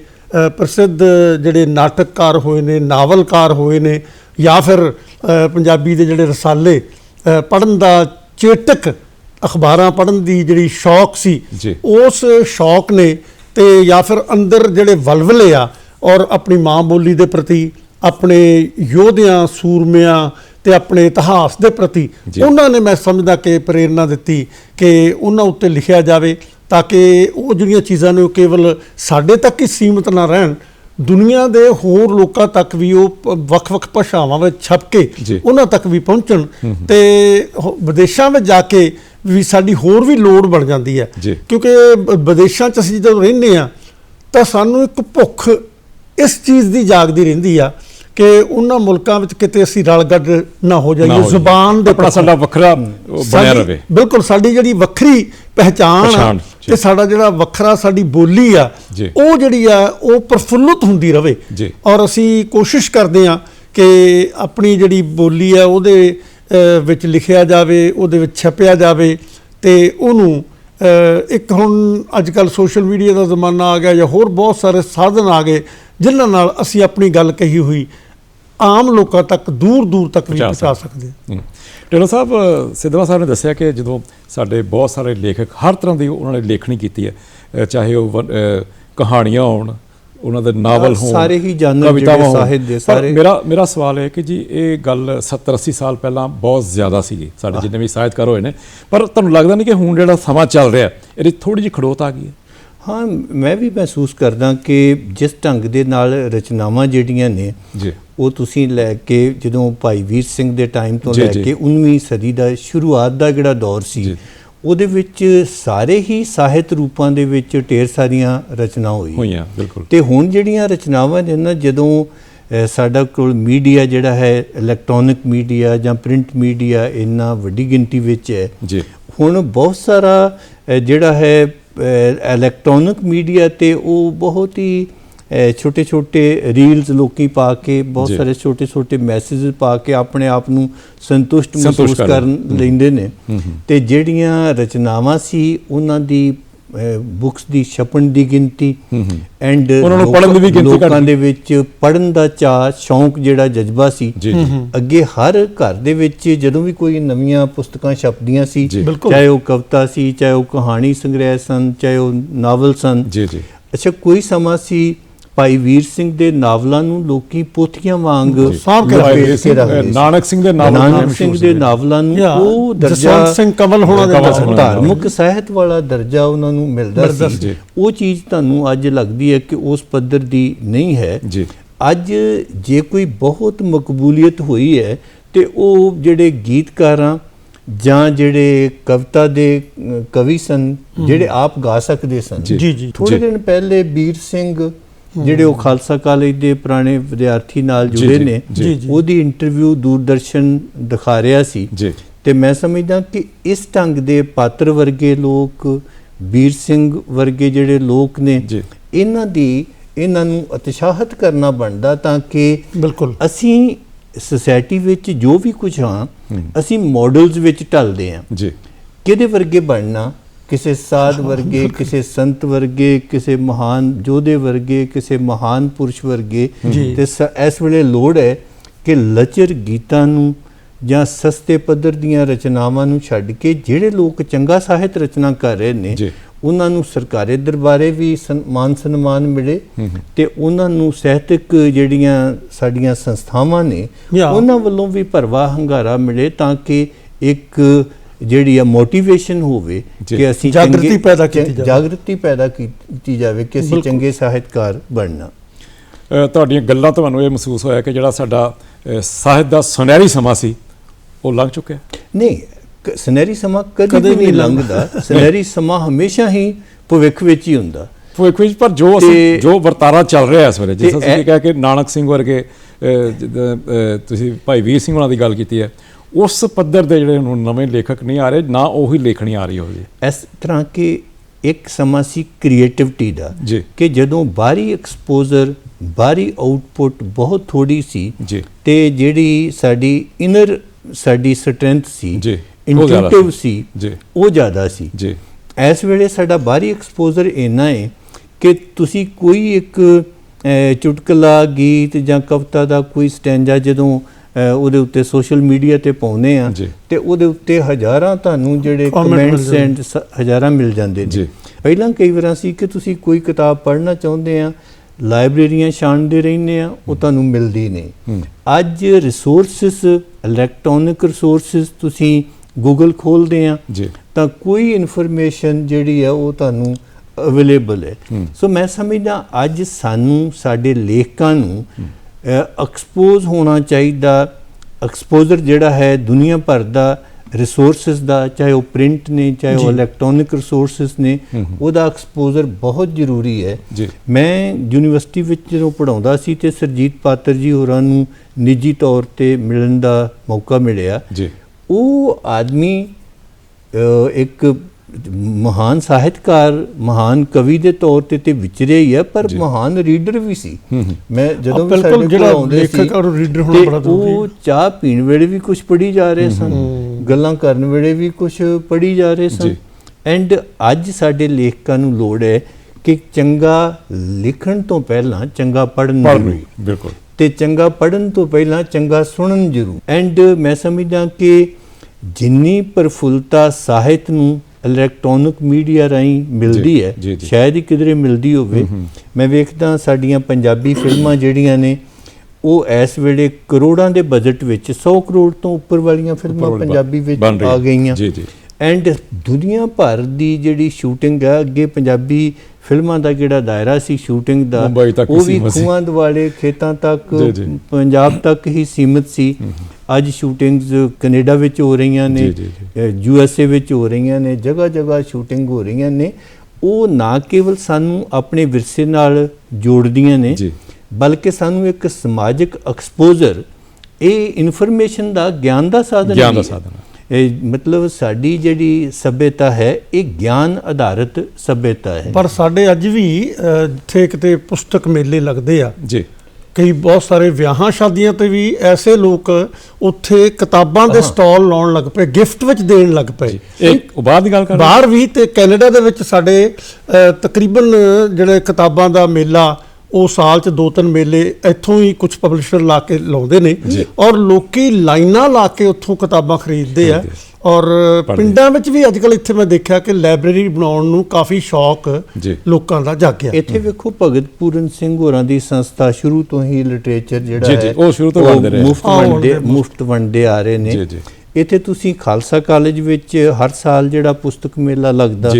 ਪ੍ਰਸਿੱਧ ਜਿਹੜੇ ਨਾਟਕਕਾਰ ਹੋਏ ਨੇ ਨਾਵਲਕਾਰ ਹੋਏ ਨੇ ਜਾਂ ਫਿਰ ਪੰਜਾਬੀ ਦੇ ਜਿਹੜੇ ਰਸਾਲੇ ਪੜਨ ਦਾ ਚੇਟਕ ਅਖਬਾਰਾਂ ਪੜਨ ਦੀ ਜਿਹੜੀ ਸ਼ੌਕ ਸੀ। ਉਸ ਸ਼ੌਕ ਨੇ ਤੇ ਜਾਂ ਫਿਰ ਅੰਦਰ ਜਿਹੜੇ ਵਲਵਲੇ ਆ ਔਰ ਆਪਣੀ ਮਾਂ ਬੋਲੀ ਦੇ ਪ੍ਰਤੀ ਆਪਣੇ ਯੋਧਿਆਂ ਸੂਰਮਿਆਂ ਤੇ ਆਪਣੇ ਇਤਿਹਾਸ ਦੇ ਪ੍ਰਤੀ। ਉਹਨਾਂ ਨੇ ਮੈਂ ਸਮਝਦਾ ਕਿ ਪ੍ਰੇਰਣਾ ਦਿੱਤੀ ਕਿ ਉਹਨਾਂ ਉੱਤੇ ਲਿਖਿਆ ਜਾਵੇ ਤਾਂ ਕਿ ਉਹ ਜਿਹੜੀਆਂ ਚੀਜ਼ਾਂ ਨੇ ਉਹ ਕੇਵਲ ਸਾਡੇ ਤੱਕ ਹੀ ਸੀਮਿਤ ਨਾ ਰਹਿਣ ਦੁਨੀਆ ਦੇ ਹੋਰ ਲੋਕਾਂ ਤੱਕ ਵੀ ਉਹ ਵੱਖ-ਵੱਖ ਭਾਸ਼ਾਵਾਂ ਵਿੱਚ ਛਪ ਕੇ। ਉਹਨਾਂ ਤੱਕ ਵੀ ਪਹੁੰਚਣ ਤੇ ਵਿਦੇਸ਼ਾਂ ਵਿੱਚ ਜਾ ਕੇ ਵੀ ਸਾਡੀ ਹੋਰ ਵੀ ਲੋੜ ਬਣ ਜਾਂਦੀ ਹੈ। ਕਿਉਂਕਿ ਵਿਦੇਸ਼ਾਂ 'ਚ ਅਸੀਂ ਜਦੋਂ ਰਹਿੰਦੇ ਆ ਤਾਂ ਸਾਨੂੰ ਇੱਕ ਭੁੱਖ ਇਸ ਚੀਜ਼ ਦੀ ਜਾਗਦੀ ਰਹਿੰਦੀ ਆ ਕਿ ਉਹਨਾਂ ਮੁਲਕਾਂ ਵਿੱਚ ਕਿਤੇ ਅਸੀਂ ਰਲਗੱਡ ਨਾ ਹੋ ਨਾ ਜਾਈਏ ਹੋ ਜਾਈਏ। ਜ਼ੁਬਾਨ ਦੇ ਆਪਣਾ। ਸਾਡਾ ਵੱਖਰਾ ਬਣਿਆ ਰਵੇ ਬਿਲਕੁਲ ਸਾਡੀ ਜਿਹੜੀ ਵੱਖਰੀ ਪਹਿਚਾਣ ਆ। ਤੇ ਸਾਡਾ ਜਿਹੜਾ ਵੱਖਰਾ ਸਾਡੀ ਬੋਲੀ ਆ। ਉਹ ਜਿਹੜੀ ਆ ਉਹ ਪ੍ਰਫੁੱਲਤ ਹੁੰਦੀ ਰਵੇ ਜੀ। ਔਰ ਅਸੀਂ ਕੋਸ਼ਿਸ਼ ਕਰਦੇ ਆ ਕਿ ਆਪਣੀ ਜਿਹੜੀ ਬੋਲੀ ਆ ਉਹਦੇ ਵਿੱਚ ਲਿਖਿਆ ਜਾਵੇ ਉਹਦੇ ਵਿੱਚ ਛਪਿਆ ਜਾਵੇ ਤੇ ਉਹਨੂੰ ਇੱਕ ਹੁਣ ਅੱਜ ਕੱਲ ਸੋਸ਼ਲ ਮੀਡੀਆ ਦਾ ਜ਼ਮਾਨਾ ਆ ਗਿਆ ਜਾਂ ਹੋਰ ਬਹੁਤ ਸਾਰੇ ਸਾਧਨ ਆ ਗਏ ਜਿਨ੍ਹਾਂ ਨਾਲ ਅਸੀਂ ਆਪਣੀ ਗੱਲ ਕਹੀ ਹੋਈ ਆਮ ਲੋਕਾਂ ਤੱਕ ਦੂਰ ਦੂਰ ਤੱਕ ਵੀ ਪਹੁੰਚਾ ਸਕਦੇ ਹਾਂ। ਢਿੱਲੋਂ ਸਾਹਿਬ ਸਿੱਧਵਾਂ ਸਾਹਿਬ ਨੇ ਦੱਸਿਆ ਕਿ ਜਦੋਂ ਸਾਡੇ ਬਹੁਤ ਸਾਰੇ ਲੇਖਕ ਹਰ ਤਰ੍ਹਾਂ ਦੀ ਉਹਨਾਂ ਨੇ ਲੇਖਣੀ ਕੀਤੀ ਹੈ ਚਾਹੇ ਉਹ ਕਹਾਣੀਆਂ ਹੋਣ ਉਹਨਾਂ ਦੇ ਨਾਵਲ ਹੋਣ ਸਾਰੇ ਹੀ ਜਾਨਰ ਜਿਹੜੇ। ਸਾਹਿਤ ਦੇ ਪਰ ਸਾਰੇ- ਮੇਰਾ ਮੇਰਾ ਸਵਾਲ ਹੈ ਕਿ ਜੀ ਇਹ ਗੱਲ 70 80 ਸਾਲ ਪਹਿਲਾਂ ਬਹੁਤ ਜ਼ਿਆਦਾ ਸੀਗੀ ਸਾਡੇ ਜਿੰਨੇ ਵੀ ਸਾਹਿਤਕਾਰ ਹੋਏ ਨੇ ਪਰ ਤੁਹਾਨੂੰ ਲੱਗਦਾ ਨਹੀਂ ਕਿ ਹੁਣ ਜਿਹੜਾ ਸਮਾਂ ਚੱਲ ਰਿਹਾ ਇਹਦੀ ਥੋੜੀ ਜਿਹੀ ਖੜੋਤ ਆ ਗਈ ਹੈ ਹਾਂ ਮੈਂ ਵੀ ਮਹਿਸੂਸ ਕਰਦਾ ਕਿ ਜਿਸ ਢੰਗ ਦੇ ਨਾਲ ਰਚਨਾਵਾਂ ਜਿਹੜੀਆਂ ਨੇ ਜੀ ਉਹ ਤੁਸੀਂ ਲੈ ਕੇ ਜਦੋਂ ਭਾਈ ਵੀਰ ਸਿੰਘ ਦੇ ਟਾਈਮ ਤੋਂ ਜੀ, ਲੈ ਜੀ। ਕੇ 19ਵੀਂ ਸਦੀ ਦਾ ਸ਼ੁਰੂਆਤ ਦਾ ਜਿਹੜਾ ਦੌਰ ਜੀ। ਸੀ ਉਹਦੇ ਵਿੱਚ ਸਾਰੇ ਹੀ ਸਾਹਿਤ ਰੂਪਾਂ ਦੇ ਵਿੱਚ ਢੇਰ ਸਾਰੀਆਂ ਰਚਨਾ ਹੋਈ। ਹੋਈਆਂ ਬਿਲਕੁਲ। ਤੇ ਹੁਣ ਜਿਹੜੀਆਂ ਰਚਨਾਵਾਂ ਨੇ ਨਾ ਜਦੋਂ ਸਾਡਾ ਕੋਲ ਮੀਡੀਆ ਜਿਹੜਾ ਹੈ ਇਲੈਕਟ੍ਰੋਨਿਕ ਮੀਡੀਆ ਜਾਂ ਪ੍ਰਿੰਟ ਮੀਡੀਆ ਇੰਨਾ ਵੱਡੀ ਗਿਣਤੀ ਵਿੱਚ ਹੈ ਜੀ। ਹੁਣ ਬਹੁਤ ਸਾਰਾ ਜਿਹੜਾ ਹੈ ਇਲੈਕਟ੍ਰੋਨਿਕ ਮੀਡੀਆ ਤੇ ਉਹ ਬਹੁਤ ਹੀ ਛੋਟੇ ਛੋਟੇ ਰੀਲਸ ਲੋਕੀ ਪਾ ਕੇ ਬਹੁਤ ਸਾਰੇ ਛੋਟੇ ਛੋਟੇ ਮੈਸੇजेस ਪਾ ਕੇ ਆਪਣੇ ਆਪ ਨੂੰ ਸੰਤੁਸ਼ਟ ਮਹਿਸੂਸ ਕਰਨ। ਲੈਂਦੇ ਨੇ। ਤੇ ਜਿਹੜੀਆਂ ਰਚਨਾਵਾਂ ਸੀ ਉਹਨਾਂ ਦੀ ਬੁੱਕਸ ਦੀ ਛਪਣ ਦੀ ਗਿਣਤੀ ਐਂਡ ਲੋਕਾਂ ਦੇ ਵਿੱਚ ਪੜਨ ਦਾ ਚਾਹ ਸ਼ੌਂਕ ਜਿਹੜਾ ਜਜ਼ਬਾ ਸੀ ਅੱਗੇ ਹਰ ਘਰ ਦੇ ਵਿੱਚ ਜਦੋਂ ਵੀ ਕੋਈ ਨਵੀਆਂ ਪੁਸਤਕਾਂ ਛਪਦੀਆਂ ਸੀ ਚਾਹੇ ਉਹ ਕਵਿਤਾ ਸੀ ਚਾਹੇ ਉਹ ਕਹਾਣੀ ਸੰਗ੍ਰਹਿ ਸਨ ਚਾਹੇ ਉਹ ਨਾਵਲ ਸਨ। ਅੱਛਾ ਕੋਈ ਸਮਾਂ ਸੀ ਭਾਈ ਵੀਰ ਸਿੰਘ ਦੇ ਨਾਵਲਾਂ ਨੂੰ ਲੋਕੀ ਪੋਥੀਆਂ ਵਾਂਗ ਜੀ। ਸਾਂਭ ਕੇ ਲਪੇਟ ਭਾਈ ਵੀਰ ਸਿੰਘ, ਰੱਖਦੇ ਸੀ। ਨਾਨਕ ਸਿੰਘ ਦੇ ਨਾਵਲ ਨਾਨਕ ਸਿੰਘ ਦੇ। ਨਾਵਲਾਂ ਨੂੰ ਉਹ ਦਰਜਾ ਜਸਵੰਤ ਸਿੰਘ ਕਮਲ ਹੋਣਾ ਦੇ। ਧਾਰਮਿਕ ਸਾਹਿਤ ਵਾਲਾ ਦਰਜਾ ਉਹਨਾਂ ਨੂੰ ਮਿਲਦਾ ਸੀ। ਉਹ ਚੀਜ਼ ਤੁਹਾਨੂੰ ਅੱਜ ਲੱਗਦੀ ਹੈ ਕਿ ਉਸ ਪੱਧਰ ਦੀ ਨਹੀਂ ਹੈ ਜੀ ਅੱਜ ਜੇ ਕੋਈ ਬਹੁਤ ਮਕਬੂਲੀਅਤ ਹੋਈ ਹੈ ਤੇ ਉਹ ਜਿਹੜੇ ਗੀਤਕਾਰਾਂ ਜਾਂ ਜਿਹੜੇ ਕਵਿਤਾ ਦੇ ਕਵੀ ਸਨ ਜਿਹੜੇ ਆਪ ਗਾ ਸਕਦੇ ਸਨ ਜੀ। ਜੀ ਜੀ ਥੋੜੇ। ਦਿਨ ਪਹਿਲੇ ਵੀਰ ਸਿੰਘ ਜਿਹੜੇ ਉਹ ਖਾਲਸਾ ਕਾਲਜ ਦੇ ਪੁਰਾਣੇ ਵਿਦਿਆਰਥੀ ਨਾਲ ਜੁੜੇ ਨੇ। ਉਹਦੀ ਇੰਟਰਵਿਊ ਦੂਰਦਰਸ਼ਨ ਦਿਖਾ ਰਿਹਾ ਸੀ ਜੀ ਤੇ ਮੈਂ ਸਮਝਦਾ ਕਿ ਇਸ ਢੰਗ ਦੇ ਪਾਤਰ ਵਰਗੇ ਲੋਕ ਵੀਰ ਸਿੰਘ ਵਰਗੇ ਜਿਹੜੇ ਲੋਕ ਨੇ। ਇਹਨਾਂ ਦੀ ਇਹਨਾਂ ਨੂੰ ਉਤਸ਼ਾਹਿਤ ਕਰਨਾ ਬਣਦਾ ਤਾਂ ਕਿ ਬਿਲਕੁਲ ਅਸੀਂ ਸੋਸਾਇਟੀ ਵਿੱਚ ਜੋ ਵੀ ਕੁਝ ਹਾਂ ਹੂੰ। ਅਸੀਂ ਮਾਡਲਸ ਵਿੱਚ ਢਲਦੇ ਹਾਂ ਜੀ ਕਿਹਦੇ ਵਰਗੇ ਬਣਨਾ ਕਿਸੇ ਸਾਧ ਵਰਗੇ ਕਿਸੇ ਸੰਤ ਵਰਗੇ ਕਿਸੇ ਮਹਾਨ ਯੋਧੇ ਵਰਗੇ ਕਿਸੇ ਮਹਾਨ ਪੁਰਸ਼ ਵਰਗੇ। ਤੇ ਇਸ ਵੇਲੇ ਲੋੜ ਹੈ ਕਿ ਲਚਰ ਗੀਤਾਂ ਨੂੰ ਜਾਂ ਸਸਤੇ ਪੱਧਰ ਦੀਆਂ ਰਚਨਾਵਾਂ ਨੂੰ ਛੱਡ ਕੇ ਜਿਹੜੇ ਲੋਕ ਚੰਗਾ ਸਾਹਿਤ ਰਚਨਾ ਕਰ ਰਹੇ ਨੇ। ਉਹਨਾਂ ਨੂੰ ਸਰਕਾਰੀ ਦਰਬਾਰੇ ਵੀ ਮਾਨ ਸਨਮਾਨ ਮਿਲੇ। ਤੇ ਉਹਨਾਂ ਨੂੰ ਸਾਹਿਤਕ ਜਿਹੜੀਆਂ ਸਾਡੀਆਂ ਸੰਸਥਾਵਾਂ ਨੇ ਉਹਨਾਂ ਵੱਲੋਂ ਵੀ ਭਰਵਾ ਹੰਗਾਰਾ ਮਿਲੇ ਤਾਂ ਕਿ ਇੱਕ ਜਿਹੜੀ ਆ ਮੋਟੀਵੇਸ਼ਨ ਹੋਵੇ। ਕਿ ਅਸੀਂ ਜਾਗਰਤੀ ਪੈਦਾ ਕੀਤੀ ਜਾਵੇ। ਜਾਗਰਤੀ ਪੈਦਾ ਕੀਤੀ ਜਾਵੇ ਕਿ ਅਸੀਂ। ਚੰਗੇ ਸਾਹਿਤਕਾਰ ਬਣਨਾ ਤੁਹਾਡੀਆਂ ਗੱਲਾਂ ਤੁਹਾਨੂੰ ਇਹ ਮਹਿਸੂਸ ਹੋਇਆ ਕਿ ਜਿਹੜਾ ਸਾਡਾ ਸਾਹਿਤ ਦਾ ਸੁਨਹਿਰੀ ਸਮਾਂ ਸੀ ਉਹ ਲੰਘ ਚੁੱਕਿਆ ਨਹੀਂ ਸੁਨਹਿਰੀ ਸਮਾਂ ਕਦੇ ਵੀ ਨਹੀਂ ਲੰਘਦਾ ਸੁਨਹਿਰੀ ਸਮਾਂ ਹਮੇਸ਼ਾ ਹੀ ਭਵਿੱਖ ਵਿੱਚ ਹੀ ਹੁੰਦਾ ਭਵਿੱਖ ਵਿੱਚ ਪਰ ਜੋ ਅਸੀਂ ਜੋ ਵਰਤਾਰਾ ਚੱਲ ਰਿਹਾ ਇਸ ਵੇਲੇ ਜਿਸ ਤੇ ਅਸੀਂ ਇਹ- ਕਹਿ ਕੇ ਨਾਨਕ ਸਿੰਘ ਵਰਗੇ ਤੁਸੀਂ ਭਾਈ ਵੀਰ ਸਿੰਘ ਉਹਨਾਂ ਦੀ ਗੱਲ ਕੀਤੀ ਹੈ ਉਸ ਪੱਧਰ ਦੇ ਜਿਹੜੇ ਹੁਣ ਨਵੇਂ ਲੇਖਕ ਨਹੀਂ ਆ ਰਹੇ ਨਾ ਉਹੀ ਲੇਖਣੀ ਆ ਰਹੀ ਹੋਵੇ ਇਸ ਤਰ੍ਹਾਂ ਕਿ ਇੱਕ ਸਮਾਂ ਸੀ ਕ੍ਰੀਏਟਿਵਿਟੀ ਦਾ। ਕਿ ਜਦੋਂ ਬਾਹਰੀ ਐਕਸਪੋਜ਼ਰ ਬਾਹਰੀ ਆਊਟਪੁੱਟ ਬਹੁਤ ਥੋੜੀ ਸੀ। ਤੇ ਜਿਹੜੀ ਸਾਡੀ ਇਨਰ ਸਾਡੀ ਸਟਰੈਂਥ ਸੀ ਇੰਟੂਟਿਵ ਸੀ। ਉਹ ਜ਼ਿਆਦਾ ਸੀ ਜੀ ਇਸ ਵੇਲੇ ਸਾਡਾ ਬਾਹਰੀ ਐਕਸਪੋਜ਼ਰ ਇੰਨਾ ਹੈ ਕਿ ਤੁਸੀਂ ਕੋਈ ਇੱਕ ਚੁਟਕਲਾ ਗੀਤ ਜਾਂ ਕਵਿਤਾ ਦਾ ਕੋਈ ਸਟੈਂਜਾ ਜਦੋਂ ਉਹਦੇ ਉੱਤੇ ਸੋਸ਼ਲ ਮੀਡੀਆ ਤੇ ਪਾਉਨੇ ਆ। ਤੇ ਉਹਦੇ ਉੱਤੇ ਹਜ਼ਾਰਾਂ ਤੁਹਾਨੂੰ ਜਿਹੜੇ ਕਮੈਂਟਸ। ਐਂਡ ਹਜ਼ਾਰਾਂ ਮਿਲ ਜਾਂਦੇ। ਨੇ ਪਹਿਲਾਂ ਕਈ ਵਾਰਾਂ ਸੀ ਕਿ ਤੁਸੀਂ ਕੋਈ ਕਿਤਾਬ ਪੜ੍ਹਨਾ ਚਾਹੁੰਦੇ ਆ ਲਾਇਬ੍ਰੇਰੀਆਂ ਛਾਣਦੇ ਰਹਿੰਦੇ ਆ ਉਹ ਤੁਹਾਨੂੰ ਮਿਲਦੀ ਨਹੀਂ। ਅੱਜ ਰਿਸੋਰਸਸ ਇਲੈਕਟ੍ਰੋਨਿਕ ਰਿਸੋਰਸਸ ਤੁਸੀਂ ਗੂਗਲ ਖੋਲਦੇ ਆ ਤਾਂ ਕੋਈ ਇਨਫੋਰਮੇਸ਼ਨ ਜਿਹੜੀ ਹੈ ਉਹ ਤੁਹਾਨੂੰ ਅਵੇਲੇਬਲ ਹੂੰ। ਸੋ ਮੈਂ ਸਮਝਦਾ ਅੱਜ ਸਾਨੂੰ ਸਾਡੇ ਲੇਖਕਾਂ ਨੂੰ ਐਕਸਪੋਜ਼ ਹੋਣਾ ਚਾਹੀਦਾ ਐਕਸਪੋਜ਼ਰ ਜਿਹੜਾ ਹੈ ਦੁਨੀਆ ਭਰ ਦਾ ਰਿਸੋਰਸਸ ਦਾ ਚਾਹੇ ਉਹ ਪ੍ਰਿੰਟ ਨੇ ਚਾਹੇ ਉਹ। ਇਲੈਕਟ੍ਰੋਨਿਕ ਰਿਸੋਰਸਸ ਨੇ। ਉਹਦਾ ਐਕਸਪੋਜ਼ਰ ਬਹੁਤ ਜ਼ਰੂਰੀ ਹੈ ਮੈਂ ਯੂਨੀਵਰਸਿਟੀ ਵਿੱਚ ਜਦੋਂ ਪੜਾਉਂਦਾ ਸੀ ਤੇ ਸਰਜੀਤ ਪਾਤਰ ਜੀ ਹੋਰਾਂ ਨੂੰ ਨਿੱਜੀ ਤੌਰ ਤੇ ਮਿਲਣ ਦਾ ਮੌਕਾ ਮਿਲਿਆ ਉਹ ਆਦਮੀ ਇੱਕ ਮਹਾਨ ਸਾਹਿਤਕਾਰ ਮਹਾਨ ਕਵੀ ਦੇ ਤੌਰ ਤੇ ਤੇ ਵਿਚਰਿਆ ਹੀ ਹੈ ਪਰ। ਮਹਾਨ ਰੀਡਰ ਵੀ ਸੀ। ਮੈਂ ਜਦੋਂ ਵੀ ਸਾਡੇ ਕੋਲ ਆਉਂਦੇ ਲੇਖਕ ਸੀ ਔਰ reader ਹੋਣਾ ਬੜਾ ਜ਼ਰੂਰੀ ਉਹ ਚਾਹ ਪੀਣ ਵੇਲੇ ਵੀ ਕੁਝ ਪੜ੍ਹੀ ਜਾ ਰਹੇ ਸਨ ਗੱਲਾਂ ਕਰਨ ਵੇਲੇ ਵੀ ਕੁਝ ਪੜ੍ਹੀ ਜਾ ਰਹੇ ਸਨ। ਐਂਡ ਅੱਜ ਸਾਡੇ ਲੇਖਕਾਂ ਨੂੰ ਲੋੜ ਹੈ ਕਿ ਚੰਗਾ ਲਿਖਣ ਤੋਂ ਪਹਿਲਾਂ ਚੰਗਾ ਪੜ੍ਹਨ ਰਹੀ ਬਿਲਕੁਲ। ਤੇ ਚੰਗਾ ਪੜਨ ਤੋਂ ਪਹਿਲਾਂ ਚੰਗਾ ਸੁਣਨ ਜ਼ਰੂਰ। ਐਂਡ ਮੈਂ ਸਮਝਦਾ ਕਿ ਜਿੰਨੀ ਪ੍ਰਫੁੱਲਤਾ ਸਾਹਿਤ ਨੂੰ ਇਲੈਕਟ੍ਰੋਨਿਕ ਮੀਡੀਆ ਰਾਹੀਂ ਮਿਲਦੀ ਹੈ। ਸ਼ਾਇਦ ਹੀ ਕਿਧਰੇ ਮਿਲਦੀ ਹੋਵੇ ਮੈਂ ਵੇਖਦਾ ਸਾਡੀਆਂ ਪੰਜਾਬੀ ਫਿਲਮਾਂ ਜਿਹੜੀਆਂ ਨੇ ਉਹ ਇਸ ਵੇਲੇ ਕਰੋੜਾਂ ਦੇ ਬਜਟ ਵਿੱਚ 100 ਕਰੋੜ ਤੋਂ ਉੱਪਰ ਵਾਲੀਆਂ ਫਿਲਮਾਂ ਪੰਜਾਬੀ ਵਿੱਚ। ਆ ਗਈਆਂ ਜੀ, ਜੀ। ਐਂਡ ਦੁਨੀਆ ਭਰ ਦੀ ਜਿਹੜੀ ਸ਼ੂਟਿੰਗ ਹੈ ਅੱਗੇ ਪੰਜਾਬੀ ਫਿਲਮਾਂ ਦਾ ਜਿਹੜਾ ਦਾਇਰਾ ਸੀ ਸ਼ੂਟਿੰਗ ਦਾ ਉਹ ਵੀ। ਖੂਹਾਂ ਦੁਆਲੇ ਖੇਤਾਂ ਤੱਕ। ਪੰਜਾਬ ਤੱਕ ਹੀ ਸੀਮਿਤ ਸੀ ਅੱਜ ਸ਼ੂਟਿੰਗਸ ਕੈਨੇਡਾ ਵਿੱਚ ਹੋ ਰਹੀਆਂ ਨੇ ਯੂ ਐਸ ਏ ਵਿੱਚ ਹੋ ਰਹੀਆਂ ਨੇ ਜਗ੍ਹਾ ਜਗ੍ਹਾ ਸ਼ੂਟਿੰਗ ਹੋ ਰਹੀਆਂ ਨੇ ਉਹ ਨਾ ਕੇਵਲ ਸਾਨੂੰ ਆਪਣੇ ਵਿਰਸੇ ਨਾਲ ਜੋੜਦੀਆਂ ਨੇ। ਬਲਕਿ ਸਾਨੂੰ ਇੱਕ ਸਮਾਜਿਕ ਐਕਸਪੋਜ਼ਰ ਇਹ ਇਨਫੋਰਮੇਸ਼ਨ ਦਾ ਗਿਆਨ ਦਾ ਸਾਧਨ ਗਿਆਨ ਦਾ ਹੈ। ਸਾਧਨ ਹੈ। ਇਹ ਮਤਲਬ ਸਾਡੀ ਜਿਹੜੀ ਸਭਿਅਤਾ ਹੈ ਇਹ ਗਿਆਨ ਆਧਾਰਿਤ ਸਭਿਅਤਾ ਹੈ। ਪਰ ਸਾਡੇ ਅੱਜ ਵੀ ਜਿੱਥੇ ਕਿਤੇ ਪੁਸਤਕ ਮੇਲੇ ਲੱਗਦੇ ਆ ਜੀ। ਕਈ ਬਹੁਤ ਸਾਰੇ ਵਿਆਹਾਂ ਸ਼ਾਦੀਆਂ ਤੇ ਵੀ ਐਸੇ ਲੋਕ ਉੱਥੇ ਕਿਤਾਬਾਂ ਦੇ ਸਟਾਲ ਲਾਉਣ ਲੱਗ ਪਏ ਗਿਫਟ ਵਿੱਚ ਦੇਣ ਲੱਗ ਪਏ। ਇੱਕ ਉਹ ਬਾਅਦ ਦੀ ਗੱਲ ਕਰ ਬਾਹਰ ਵੀ ਤੇ ਕੈਨੇਡਾ ਦੇ ਵਿੱਚ ਸਾਡੇ ਤਕਰੀਬਨ ਜਿਹੜੇ ਕਿਤਾਬਾਂ ਦਾ ਮੇਲਾ ਉਹ ਸਾਲ ਚ ਦੋ ਤਿੰਨ ਮੇਲੇ ਇੱਥੋਂ ਹੀ ਕੁਝ ਪਬਲਿਸ਼ਰ ਲਾ ਕੇ ਲਾਉਂਦੇ ਨੇ। ਔਰ ਲੋਕੀ ਲਾਈਨਾਂ ਲਾ ਕੇ ਉੱਥੋਂ ਕਿਤਾਬਾਂ ਖਰੀਦਦੇ ਆ ਔਰ। ਪਿੰਡਾਂ ਵਿੱਚ ਵੀ ਅੱਜਕੱਲ ਇੱਥੇ ਮੈਂ ਦੇਖਿਆ ਕਿ ਲਾਇਬ੍ਰੇਰੀ ਬਣਾਉਣ ਨੂੰ ਕਾਫੀ ਸ਼ੌਕ। ਲੋਕਾਂ ਦਾ ਜਾਗਿਆ ਇੱਥੇ ਵੇਖੋ ਭਗਤ ਪੂਰਨ ਸਿੰਘ ਹੋਰਾਂ ਦੀ ਸੰਸਥਾ ਸ਼ੁਰੂ ਤੋਂ ਹੀ ਲਿਟਰੇਚਰ ਜਿਹੜਾ ਜੀ, ਜੀ, ਹੈ ਉਹ ਸ਼ੁਰੂ ਤੋਂ ਵੰਡਦੇ ਰਹੇ। ਮੁਫਤ ਵੰਡੇ ਮੁਫਤ ਵੰਡੇ ਆ ਰਹੇ ਨੇ ਜੀ, ਜੀ। ਇੱਥੇ ਤੁਸੀਂ ਖਾਲਸਾ ਕਾਲਜ ਵਿੱਚ ਹਰ ਸਾਲ ਜਿਹੜਾ ਪੁਸਤਕ ਮੇਲਾ ਲੱਗਦਾ।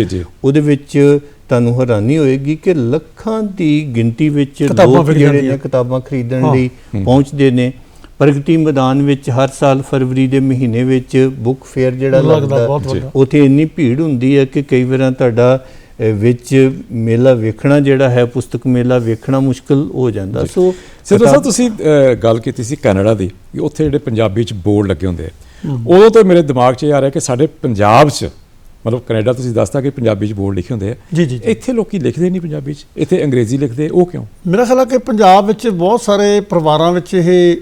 ਉਹਦੇ ਵਿੱਚ ਤੁਹਾਨੂੰ ਹੈਰਾਨੀ ਹੋਏਗੀ ਕਿ ਲੱਖਾਂ ਦੀ ਗਿਣਤੀ ਵਿੱਚ ਲੋਕ ਜਿਹੜੇ। ਨੇ ਕਿਤਾਬਾਂ ਖਰੀਦਣ। ਲਈ ਪਹੁੰਚਦੇ ਨੇ। ਪ੍ਰਗਤੀ ਮੈਦਾਨ ਵਿੱਚ ਹਰ ਸਾਲ ਫਰਵਰੀ ਦੇ ਮਹੀਨੇ ਵਿੱਚ ਬੁੱਕ ਫੇਅਰ ਜਿਹੜਾ ਲੱਗਦਾ। ਉਥੇ ਇੰਨੀ ਭੀੜ ਹੁੰਦੀ ਹੈ ਕਿ ਕਈ ਵਾਰਾਂ ਤੁਹਾਡਾ ਵਿੱਚ ਮੇਲਾ ਵੇਖਣਾ ਜਿਹੜਾ ਹੈ ਪੁਸਤਕ ਮੇਲਾ ਵੇਖਣਾ ਮੁਸ਼ਕਲ ਹੋ ਜਾਂਦਾ। ਸੋ ਸਿੱਧੂ ਸਾਹਿਬ ਤੁਸੀਂ ਗੱਲ ਕੀਤੀ ਸੀ ਕੈਨੇਡਾ ਦੀ ਕਿ ਉੱਥੇ ਜਿਹੜੇ ਪੰਜਾਬੀ ਚ ਬੋਰਡ ਲੱਗੇ ਹੁੰਦੇ ਆ। ਉਦੋਂ ਤੋਂ ਮੇਰੇ ਦਿਮਾਗ 'ਚ ਆ ਰਿਹਾ ਕਿ ਸਾਡੇ ਪੰਜਾਬ 'ਚ ਮਤਲਬ ਕੈਨੇਡਾ ਤੁਸੀਂ ਦੱਸਤਾ ਕਿ ਪੰਜਾਬੀ ਚ ਬੋਰਡ ਲਿਖੇ ਹੁੰਦੇ ਆ। ਜੀ, ਜੀ। ਇੱਥੇ ਲੋਕੀ ਲਿਖਦੇ ਨਹੀਂ ਪੰਜਾਬੀ ਚ। ਇੱਥੇ ਅੰਗਰੇਜ਼ੀ ਲਿਖਦੇ ਉਹ ਕਿਉਂ? ਮੇਰਾ ਖਿਆਲ ਹੈ ਕਿ ਪੰਜਾਬ ਵਿੱਚ ਬਹੁਤ ਸਾਰੇ ਪਰਿਵਾਰਾਂ ਵਿੱਚ ਇਹ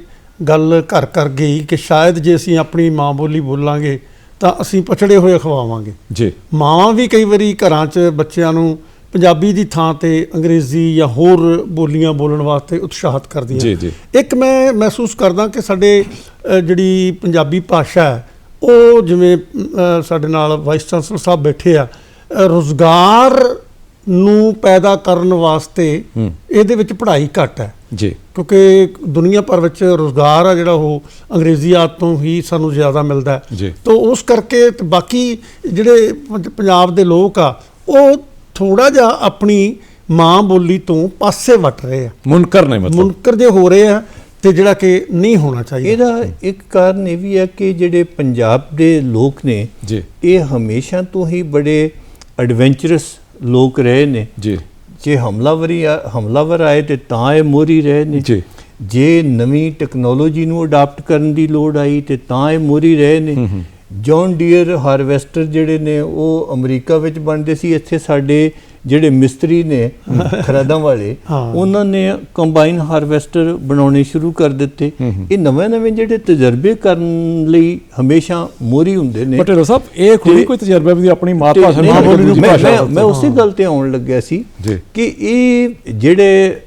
ਗੱਲ ਘਰ ਕਰ ਗਈ ਕਿ ਸ਼ਾਇਦ ਜੇ ਅਸੀਂ ਆਪਣੀ ਮਾਂ ਬੋਲੀ ਬੋਲਾਂਗੇ ਤਾਂ ਅਸੀਂ ਪਛੜੇ ਹੋਏ ਖਵਾਵਾਂਗੇ। ਜੀ। ਮਾਵਾਂ ਵੀ ਕਈ ਵਾਰੀ ਘਰਾਂ 'ਚ ਬੱਚਿਆਂ ਨੂੰ ਪੰਜਾਬੀ ਦੀ ਥਾਂ ਤੇ ਅੰਗਰੇਜ਼ੀ ਜਾਂ ਹੋਰ ਬੋਲੀਆਂ ਬੋਲਣ ਵਾਸਤੇ ਉਤਸ਼ਾਹਿਤ ਕਰਦੀਆਂ। ਜੀ, ਜੀ। ਇੱਕ ਮੈਂ ਮਹਿਸੂਸ ਕਰਦਾ ਕਿ ਸਾਡੇ ਜਿਹੜੀ ਪੰਜਾਬੀ ਭਾਸ਼ਾ ਹੈ ਉਹ ਜਿਵੇਂ ਸਾਡੇ ਨਾਲ ਵਾਈਸ ਚਾਂਸਲਰ ਸਾਹਿਬ ਬੈਠੇ ਆ ਰੁਜ਼ਗਾਰ ਨੂੰ ਪੈਦਾ ਕਰਨ ਵਾਸਤੇ। ਇਹਦੇ ਵਿੱਚ ਪੜ੍ਹਾਈ ਘੱਟ ਹੈ। ਜੀ। ਕਿਉਂਕਿ ਦੁਨੀਆ ਭਰ ਵਿੱਚ ਰੋਜ਼ਗਾਰ ਆ ਜਿਹੜਾ ਉਹ ਅੰਗਰੇਜ਼ੀ ਆਦ ਤੋਂ ਹੀ ਸਾਨੂੰ ਜ਼ਿਆਦਾ ਮਿਲਦਾ। ਤਾਂ ਉਸ ਕਰਕੇ ਬਾਕੀ ਜਿਹੜੇ ਪੰਜ- ਪੰਜਾਬ ਦੇ ਲੋਕ ਆ ਉਹ ਥੋੜਾ ਜਿਹਾ ਆਪਣੀ ਮਾਂ ਬੋਲੀ ਤੋਂ ਪਾਸੇ ਵਟ ਰਹੇ ਆ। ਮੁਨਕਰ ਨੇ ਮਤਲਬ। ਮੁਨਕਰ ਜੇ ਹੋ ਰਹੇ ਆ ਤੇ ਜਿਹੜਾ ਕਿ ਨਹੀਂ ਹੋਣਾ ਚਾਹੀਦਾ। ਇਹਦਾ ਇੱਕ ਕਾਰਨ ਇਹ ਵੀ ਹੈ ਕਿ ਜਿਹੜੇ ਪੰਜਾਬ ਦੇ ਲੋਕ ਨੇ ਜੀ। ਇਹ ਹਮੇਸ਼ਾ ਤੋਂ ਹੀ ਬੜੇ ਐਡਵੈਂਚਰਸ ਲੋਕ ਰਹੇ ਨੇ। ਜੀ। ਜੇ ਹਮਲਾਵਰੀ ਆ- ਹਮਲਾਵਰ ਆਏ ਤੇ ਤਾਂ ਇਹ ਮੋਰੀ ਰਹੇ ਨੇ। ਜੀ। ਜੇ ਨਵੀਂ ਟੈਕਨੋਲੋਜੀ ਨੂੰ ਅਡਾਪਟ ਕਰਨ ਦੀ ਲੋੜ ਆਈ ਤੇ ਤਾਂ ਇਹ ਮੋਰੀ ਰਹੇ ਨੇ। ਜੌਨ ਡੀਅਰ ਹਾਰਵੈਸਟਰ ਜਿਹੜੇ ਨੇ ਉਹ ਅਮਰੀਕਾ ਵਿੱਚ ਬਣਦੇ ਸੀ। ਇੱਥੇ ਸਾਡੇ ਜਿਹੜੇ ਮਿਸਤਰੀ ਨੇ ਖਰਾਦਾਂ ਵਾਲੇ। ਉਹਨਾਂ ਨੇ ਕੰਬਾਈਨ ਹਾਰਵੈਸਟਰ ਬਣਾਉਣੇ ਸ਼ੁਰੂ ਕਰ ਦਿੱਤੇ। ਇਹ ਨਵੇਂ ਨਵੇਂ ਜਿਹੜੇ ਤਜਰਬੇ ਕਰਨ ਲਈ ਹਮੇਸ਼ਾ ਮੋਰੀ ਹੁੰਦੇ ਨੇ। ਪਟੇਲੋ ਸਾਹਿਬ ਇਹ ਕੋਈ ਕੋਈ ਤਜਰਬਾ ਵੀ ਆਪਣੀ ਮਾਤ ਭਾਸ਼ਾ ਮਾਂ ਬੋਲੀ ਨੂੰ ਭਾਸ਼ਾ ਮੈਂ- ਉਸੇ ਗੱਲ ਤੇ ਆਉਣ ਲੱਗਿਆ ਸੀ। ਕਿ ਇਹ ਜਿਹੜੇ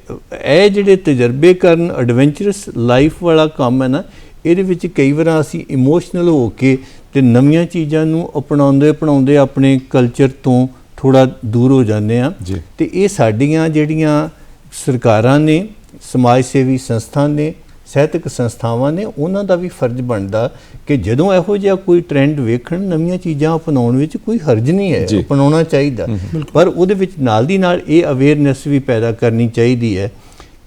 ਇਹ ਜਿਹੜੇ ਤਜਰਬੇ ਕਰਨ ਐਡਵੈਂਚਰਸ ਲਾਈਫ ਵਾਲਾ ਕੰਮ ਹੈ ਨਾ ਇਹਦੇ ਵਿੱਚ ਕਈ ਵਾਰ ਅਸੀਂ ਇਮੋਸ਼ਨਲ ਹੋ ਕੇ ਤੇ ਨਵੀਆਂ ਚੀਜ਼ਾਂ ਨੂੰ ਅਪਣਾਉਂਦੇ ਅਪਣਾਉਂਦੇ ਆਪਣੇ ਕਲਚਰ ਤੋਂ ਥੋੜਾ ਦੂਰ ਹੋ ਜਾਂਦੇ ਆ। ਤੇ ਇਹ ਸਾਡੀਆਂ ਜਿਹੜੀਆਂ ਸਰਕਾਰਾਂ ਨੇ ਸਮਾਜ ਸੇਵੀ ਸੰਸਥਾ ਨੇ ਸਾਹਿਤਕ ਸੰਸਥਾਵਾਂ ਨੇ ਉਹਨਾਂ ਦਾ ਵੀ ਫਰਜ਼ ਬਣਦਾ ਕਿ ਜਦੋਂ ਇਹੋ ਜਿਹਾ ਕੋਈ ਟ੍ਰੈਂਡ ਵੇਖਣ ਨਵੀਆਂ ਚੀਜ਼ਾਂ ਅਪਣਾਉਣ ਵਿੱਚ ਕੋਈ ਹਰਜ ਨਹੀਂ ਹੈ। ਅਪਣਾਉਣਾ ਚਾਹੀਦਾ ਪਰ ਉਹਦੇ ਵਿੱਚ ਨਾਲ ਦੀ ਨਾਲ ਇਹ ਅਵੇਅਰਨੈਸ ਵੀ ਪੈਦਾ ਕਰਨੀ ਚਾਹੀਦੀ ਹੈ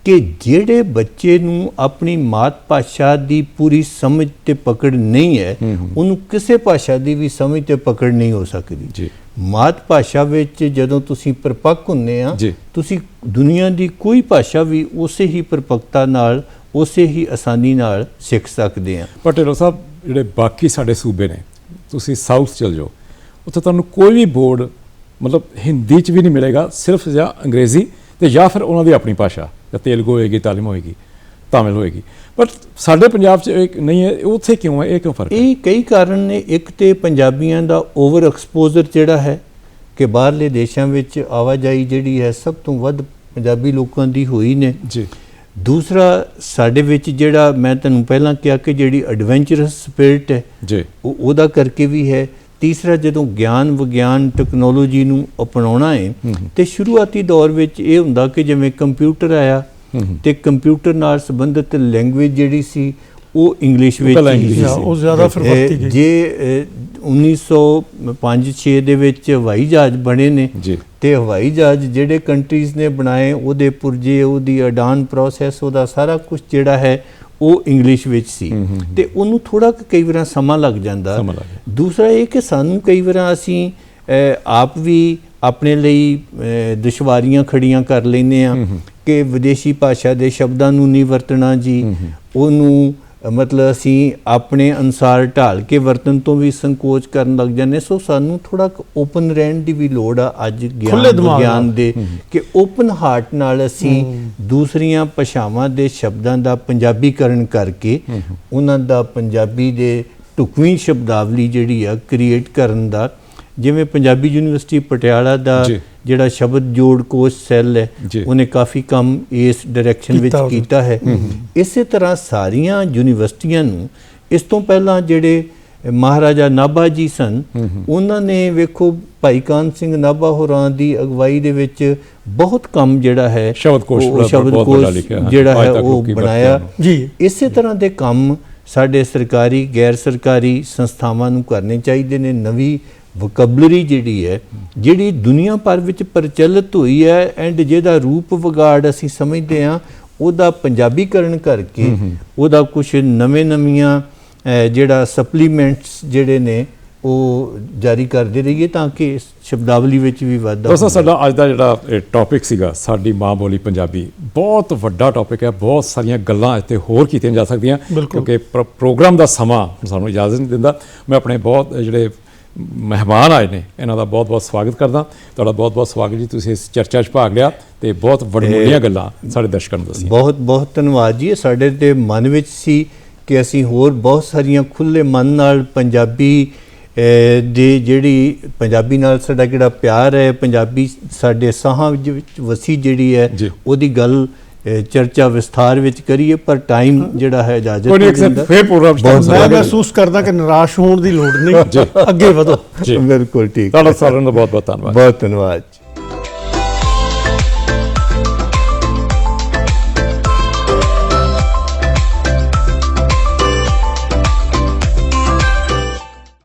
ਕਿ ਜਿਹੜੇ ਬੱਚੇ ਨੂੰ ਆਪਣੀ ਮਾਤ ਭਾਸ਼ਾ ਦੀ ਪੂਰੀ ਸਮਝ ਤੇ ਪਕੜ ਨਹੀਂ ਹੈ ਉਹਨੂੰ ਕਿਸੇ ਭਾਸ਼ਾ ਦੀ ਵੀ ਸਮਝ ਤੇ ਪਕੜ ਨਹੀਂ ਹੋ ਸਕਦੀ ਜੀ। ਮਾਤ ਭਾਸ਼ਾ ਵਿੱਚ ਜਦੋਂ ਤੁਸੀਂ ਪਰਪੱਕ ਹੁੰਨੇ ਆ। ਤੁਸੀਂ ਦੁਨੀਆ ਦੀ ਕੋਈ ਭਾਸ਼ਾ ਵੀ ਉਸੇ ਹੀ ਪਰਪੱਕਤਾ ਨਾਲ ਉਸੇ ਹੀ ਆਸਾਨੀ ਨਾਲ ਸਿੱਖ ਸਕਦੇ ਆ ਪਟੇਲੋ ਸਾਹਿਬ ਜਿਹੜੇ ਬਾਕੀ ਸਾਡੇ ਸੂਬੇ ਨੇ ਤੁਸੀਂ ਸਾਊਥ ਚਲ ਜਾਓ ਉੱਥੇ ਤੁਹਾਨੂੰ ਕੋਈ ਵੀ ਬੋਰਡ ਮਤਲਬ ਹਿੰਦੀ ਚ ਵੀ ਨਹੀਂ ਮਿਲੇਗਾ ਸਿਰਫ ਜਾਂ ਅੰਗਰੇਜ਼ੀ ਤੇ ਜਾਂ ਫਿਰ ਉਹਨਾਂ ਦੀ ਆਪਣੀ ਭਾਸ਼ਾ ਜਾਂ ਤੇਲਗੂ ਹੋਏਗੀ ਤਾਲਿਮ ਹੋਏਗੀ ਤਾਮਿਲ ਹੋਏਗੀ। ਪਰ ਸਾਡੇ ਪੰਜਾਬ ਚ ਇਹ ਨਹੀਂ ਹੈ ਉੱਥੇ ਕਿਉਂ ਹੈ ਇਹ ਕਿਉਂ ਫ਼ਰਕ ਹੈ? ਇਹ ਕਈ ਕਾਰਨ ਨੇ ਇੱਕ ਤੇ ਪੰਜਾਬੀਆਂ ਦਾ ਓਵਰ ਐਕਸਪੋਜ਼ਰ ਜਿਹੜਾ ਹੈ ਕਿ ਬਾਹਰਲੇ ਦੇਸ਼ਾਂ ਵਿੱਚ ਆਵਾਜਾਈ ਜਿਹੜੀ ਹੈ ਸਭ ਤੋਂ ਵੱਧ ਪੰਜਾਬੀ ਲੋਕਾਂ ਦੀ ਹੋਈ ਨੇ। ਜੀ। ਦੂਸਰਾ ਸਾਡੇ ਵਿੱਚ ਜਿਹੜਾ ਮੈਂ ਤੁਹਾਨੂੰ ਪਹਿਲਾਂ ਕਿਹਾ ਕਿ ਜਿਹੜੀ ਐਡਵੈਂਚਰਸ ਸਪਿਰਿਟ ਹੈ ਜੀ। ਉਹ ਉਹਦਾ ਕਰਕੇ ਵੀ ਹੈ ਤੀਸਰਾ ਜਦੋਂ ਗਿਆਨ ਵਿਗਿਆਨ ਟੈਕਨੋਲੋਜੀ ਨੂੰ ਅਪਣਾਉਣਾ ਹੈ ਤੇ ਸ਼ੁਰੂਆਤੀ ਦੌਰ ਵਿੱਚ ਇਹ ਹੁੰਦਾ ਕਿ ਜਿਵੇਂ ਕੰਪਿਊਟਰ ਆਇਆ ਤੇ ਕੰਪਿਊਟਰ ਨਾਲ ਸੰਬੰਧਿਤ ਲੈਂਗੁਏਜ ਜਿਹੜੀ ਸੀ ਉਹ ਇੰਗਲਿਸ਼ ਵਿੱਚ ਹੀ ਸੀ। ਉਹ ਜ਼ਿਆਦਾ ਫਿਰ ਵਰਤੀ ਗਈ ਜੇ 1905-6 ਦੇ ਵਿੱਚ ਹਵਾਈ ਜਹਾਜ਼ ਬਣੇ ਨੇ। ਤੇ ਹਵਾਈ ਜਹਾਜ਼ ਜਿਹੜੇ ਕੰਟਰੀਜ਼ ਨੇ ਬਣਾਏ ਉਹਦੇ ਪੁਰਜੇ ਉਹਦੀ ਅਡਾਨ ਪ੍ਰੋਸੈਸ ਉਹਦਾ ਸਾਰਾ ਕੁਝ ਜਿਹੜਾ ਹੈ ਉਹ ਇੰਗਲਿਸ਼ ਵਿੱਚ ਸੀ। ਤੇ ਉਹਨੂੰ ਥੋੜਾ ਕਈ ਵਾਰ ਸਮਾਂ ਲੱਗ ਜਾਂਦਾ। ਦੂਸਰਾ ਇਹ ਕਿ ਸਾਨੂੰ ਕਈ ਵਾਰ ਅਸੀਂ ਆਪ ਵੀ ਆਪਣੇ ਲਈ ਦੁਸ਼ਵਾਰੀਆਂ ਖੜੀਆਂ ਕਰ ਲੈਨੇ ਆ ਕਿ ਵਿਦੇਸ਼ੀ ਭਾਸ਼ਾ ਦੇ ਸ਼ਬਦਾਂ ਨੂੰ ਨਹੀਂ ਵਰਤਣਾ ਜੀ। ਉਹਨੂੰ ਮਤਲਬ ਅਸੀਂ ਆਪਣੇ ਅਨਸਾਰ ਢਾਲ ਕੇ ਵਰਤਨ ਤੋਂ ਵੀ ਸੰਕੋਚ ਕਰਨ ਲੱਗ ਜਾਂਦੇ ਸੋ ਸਾਨੂੰ ਥੋੜਾ ਓਪਨ ਰਹਿਣ ਦੀ ਵੀ ਲੋੜ ਆ ਅੱਜ ਗਿਆਨ ਨਾਲ। ਦੇ ਕਿ ਓਪਨ ਹਾਰਟ ਨਾਲ ਅਸੀਂ ਦੂਸਰੀਆਂ ਭਾਸ਼ਾਵਾਂ ਦੇ ਸ਼ਬਦਾਂ ਦਾ ਪੰਜਾਬੀਕਰਨ ਕਰਕੇ ਉਹਨਾਂ ਦਾ ਪੰਜਾਬੀ ਦੇ ਢੁਕਵੀਂ ਸ਼ਬਦਾਵਲੀ ਜਿਹੜੀ ਆ ਕ੍ਰੀਏਟ ਕਰਨ ਦਾ ਜਿਵੇਂ ਪੰਜਾਬੀ ਯੂਨੀਵਰਸਿਟੀ ਪਟਿਆਲਾ ਦਾ। ਜਿਹੜਾ ਸ਼ਬਦ ਜੋੜ ਕੋਸ਼ ਸੈੱਲ ਹੈ। ਉਹਨੇ ਕਾਫੀ ਕੰਮ ਇਸ ਡਾਇਰੈਕਸ਼ਨ ਵਿੱਚ ਕੀਤਾ ਹੈ ਇਸੇ ਤਰ੍ਹਾਂ ਸਾਰੀਆਂ ਯੂਨੀਵਰਸਿਟੀਆਂ ਨੂੰ ਇਸ ਤੋਂ ਪਹਿਲਾਂ ਜਿਹੜੇ ਮਹਾਰਾਜਾ ਨਾਭਾ ਜੀ ਸਨ ਉਹਨਾਂ ਨੇ ਵੇਖੋ ਭਾਈ ਕਾਨ ਸਿੰਘ ਨਾਭਾ ਹੋਰਾਂ ਦੀ ਅਗਵਾਈ ਦੇ ਵਿੱਚ ਬਹੁਤ ਕੰਮ ਜਿਹੜਾ ਹੈ ਵੱਡਾ ਸ਼ਬਦਕੋਸ਼ ਲਿਖਿਆ, ਹਾਂਜੀ। ਜਿਹੜਾ ਹੈ ਉਹ ਬਣਾਇਆ। ਜੀ। ਇਸੇ ਤਰ੍ਹਾਂ ਦੇ ਕੰਮ ਸਾਡੇ ਸਰਕਾਰੀ ਗੈਰ ਸਰਕਾਰੀ ਸੰਸਥਾਵਾਂ ਨੂੰ ਕਰਨੇ ਚਾਹੀਦੇ ਨੇ ਨਵੀਂ ਵੋਕੈਬਲਰੀ ਜਿਹੜੀ ਹੈ ਜਿਹੜੀ ਦੁਨੀਆ ਭਰ ਵਿੱਚ ਪ੍ਰਚਲਿਤ ਹੋਈ ਹੈ ਐਂਡ ਜਿਹਦਾ ਰੂਪ ਵਿਗਾੜ ਅਸੀਂ ਸਮਝਦੇ ਹਾਂ ਉਹਦਾ ਪੰਜਾਬੀਕਰਨ ਕਰਕੇ ਉਹਦਾ ਕੁਝ ਨਵੇਂ ਨਵੀਆਂ ਜਿਹੜਾ ਸਪਲੀਮੈਂਟਸ ਜਿਹੜੇ ਨੇ ਉਹ ਜਾਰੀ ਕਰਦੇ ਰਹੀਏ ਤਾਂ ਕਿ ਇਸ ਸ਼ਬਦਾਵਲੀ ਵਿੱਚ ਵੀ ਵਾਧਾ ਦੋਸਤੋ ਸਾਡਾ ਅੱਜ ਦਾ ਜਿਹੜਾ ਟੌਪਿਕ ਸੀਗਾ ਸਾਡੀ ਮਾਂ ਬੋਲੀ ਪੰਜਾਬੀ ਬਹੁਤ ਵੱਡਾ ਟੌਪਿਕ ਹੈ ਬਹੁਤ ਸਾਰੀਆਂ ਗੱਲਾਂ ਇੱਥੇ ਹੋਰ ਕੀਤੀਆਂ ਜਾ ਸਕਦੀਆਂ ਬਿਲਕੁਲ। ਕਿਉਂਕਿ ਪ੍ਰ- ਪ੍ਰੋਗਰਾਮ ਦਾ ਸਮਾਂ ਸਾਨੂੰ ਇਜਾਜ਼ਤ ਨਹੀਂ ਦਿੰਦਾ। ਮੈਂ ਆਪਣੇ ਬਹੁਤ ਜਿਹੜੇ ਮਹਿਮਾਨ ਆਏ ਨੇ ਇਹਨਾਂ ਦਾ ਬਹੁਤ ਬਹੁਤ ਸਵਾਗਤ ਕਰਦਾ ਤੁਹਾਡਾ ਬਹੁਤ ਬਹੁਤ ਸਵਾਗਤ ਜੀ ਤੁਸੀਂ ਇਸ ਚਰਚਾ 'ਚ ਭਾਗ ਲਿਆ ਤੇ ਬਹੁਤ ਵਡਮੁੱਲੀਆਂ ਗੱਲਾਂ ਸਾਡੇ ਦਰਸ਼ਕਾਂ ਨੂੰ ਦੱਸੀਆਂ ਬਹੁਤ ਬਹੁਤ ਧੰਨਵਾਦ ਜੀ ਸਾਡੇ ਤੇ ਮਨ ਵਿੱਚ ਸੀ ਕਿ ਅਸੀਂ ਹੋਰ ਬਹੁਤ ਸਾਰੀਆਂ ਖੁੱਲੇ ਮਨ ਨਾਲ ਪੰਜਾਬੀ ਦੇ ਜਿਹੜੀ ਪੰਜਾਬੀ ਨਾਲ ਸਾਡਾ ਕਿਹੜਾ ਪਿਆਰ ਹੈ ਪੰਜਾਬੀ ਸਾਡੇ ਸਾਹਾਂ ਵਿੱਚ- ਵਸੀ ਜਿਹੜੀ ਹੈ। ਉਹਦੀ ਗੱਲ ਚਰਚਾ ਵਿਸਥਾਰ ਵਿੱਚ ਕਰੀਏ ਪਰ ਟਾਈਮ ਜਿਹੜਾ ਹੈ ਇਜਾਜ਼ਤ ਨਹੀਂ, ਦਿੰਦਾ। ਫੇਰ ਪ੍ਰੋਗਰਾਮ ਤੁਹਾਨੂੰ ਮੈਂ। ਮਹਿਸੂਸ ਕਰਦਾ ਕਿ ਨਿਰਾਸ਼ ਹੋਣ ਦੀ ਲੋੜ ਨਹੀਂ। [LAUGHS] ਅੱਗੇ ਵਧੋ। ਬਿਲਕੁਲ ਠੀਕ। ਤੁਹਾਡਾ ਸਾਰਿਆਂ ਦਾ ਬਹੁਤ ਬਹੁਤ ਧੰਨਵਾਦ। ਬਹੁਤ ਧੰਨਵਾਦ।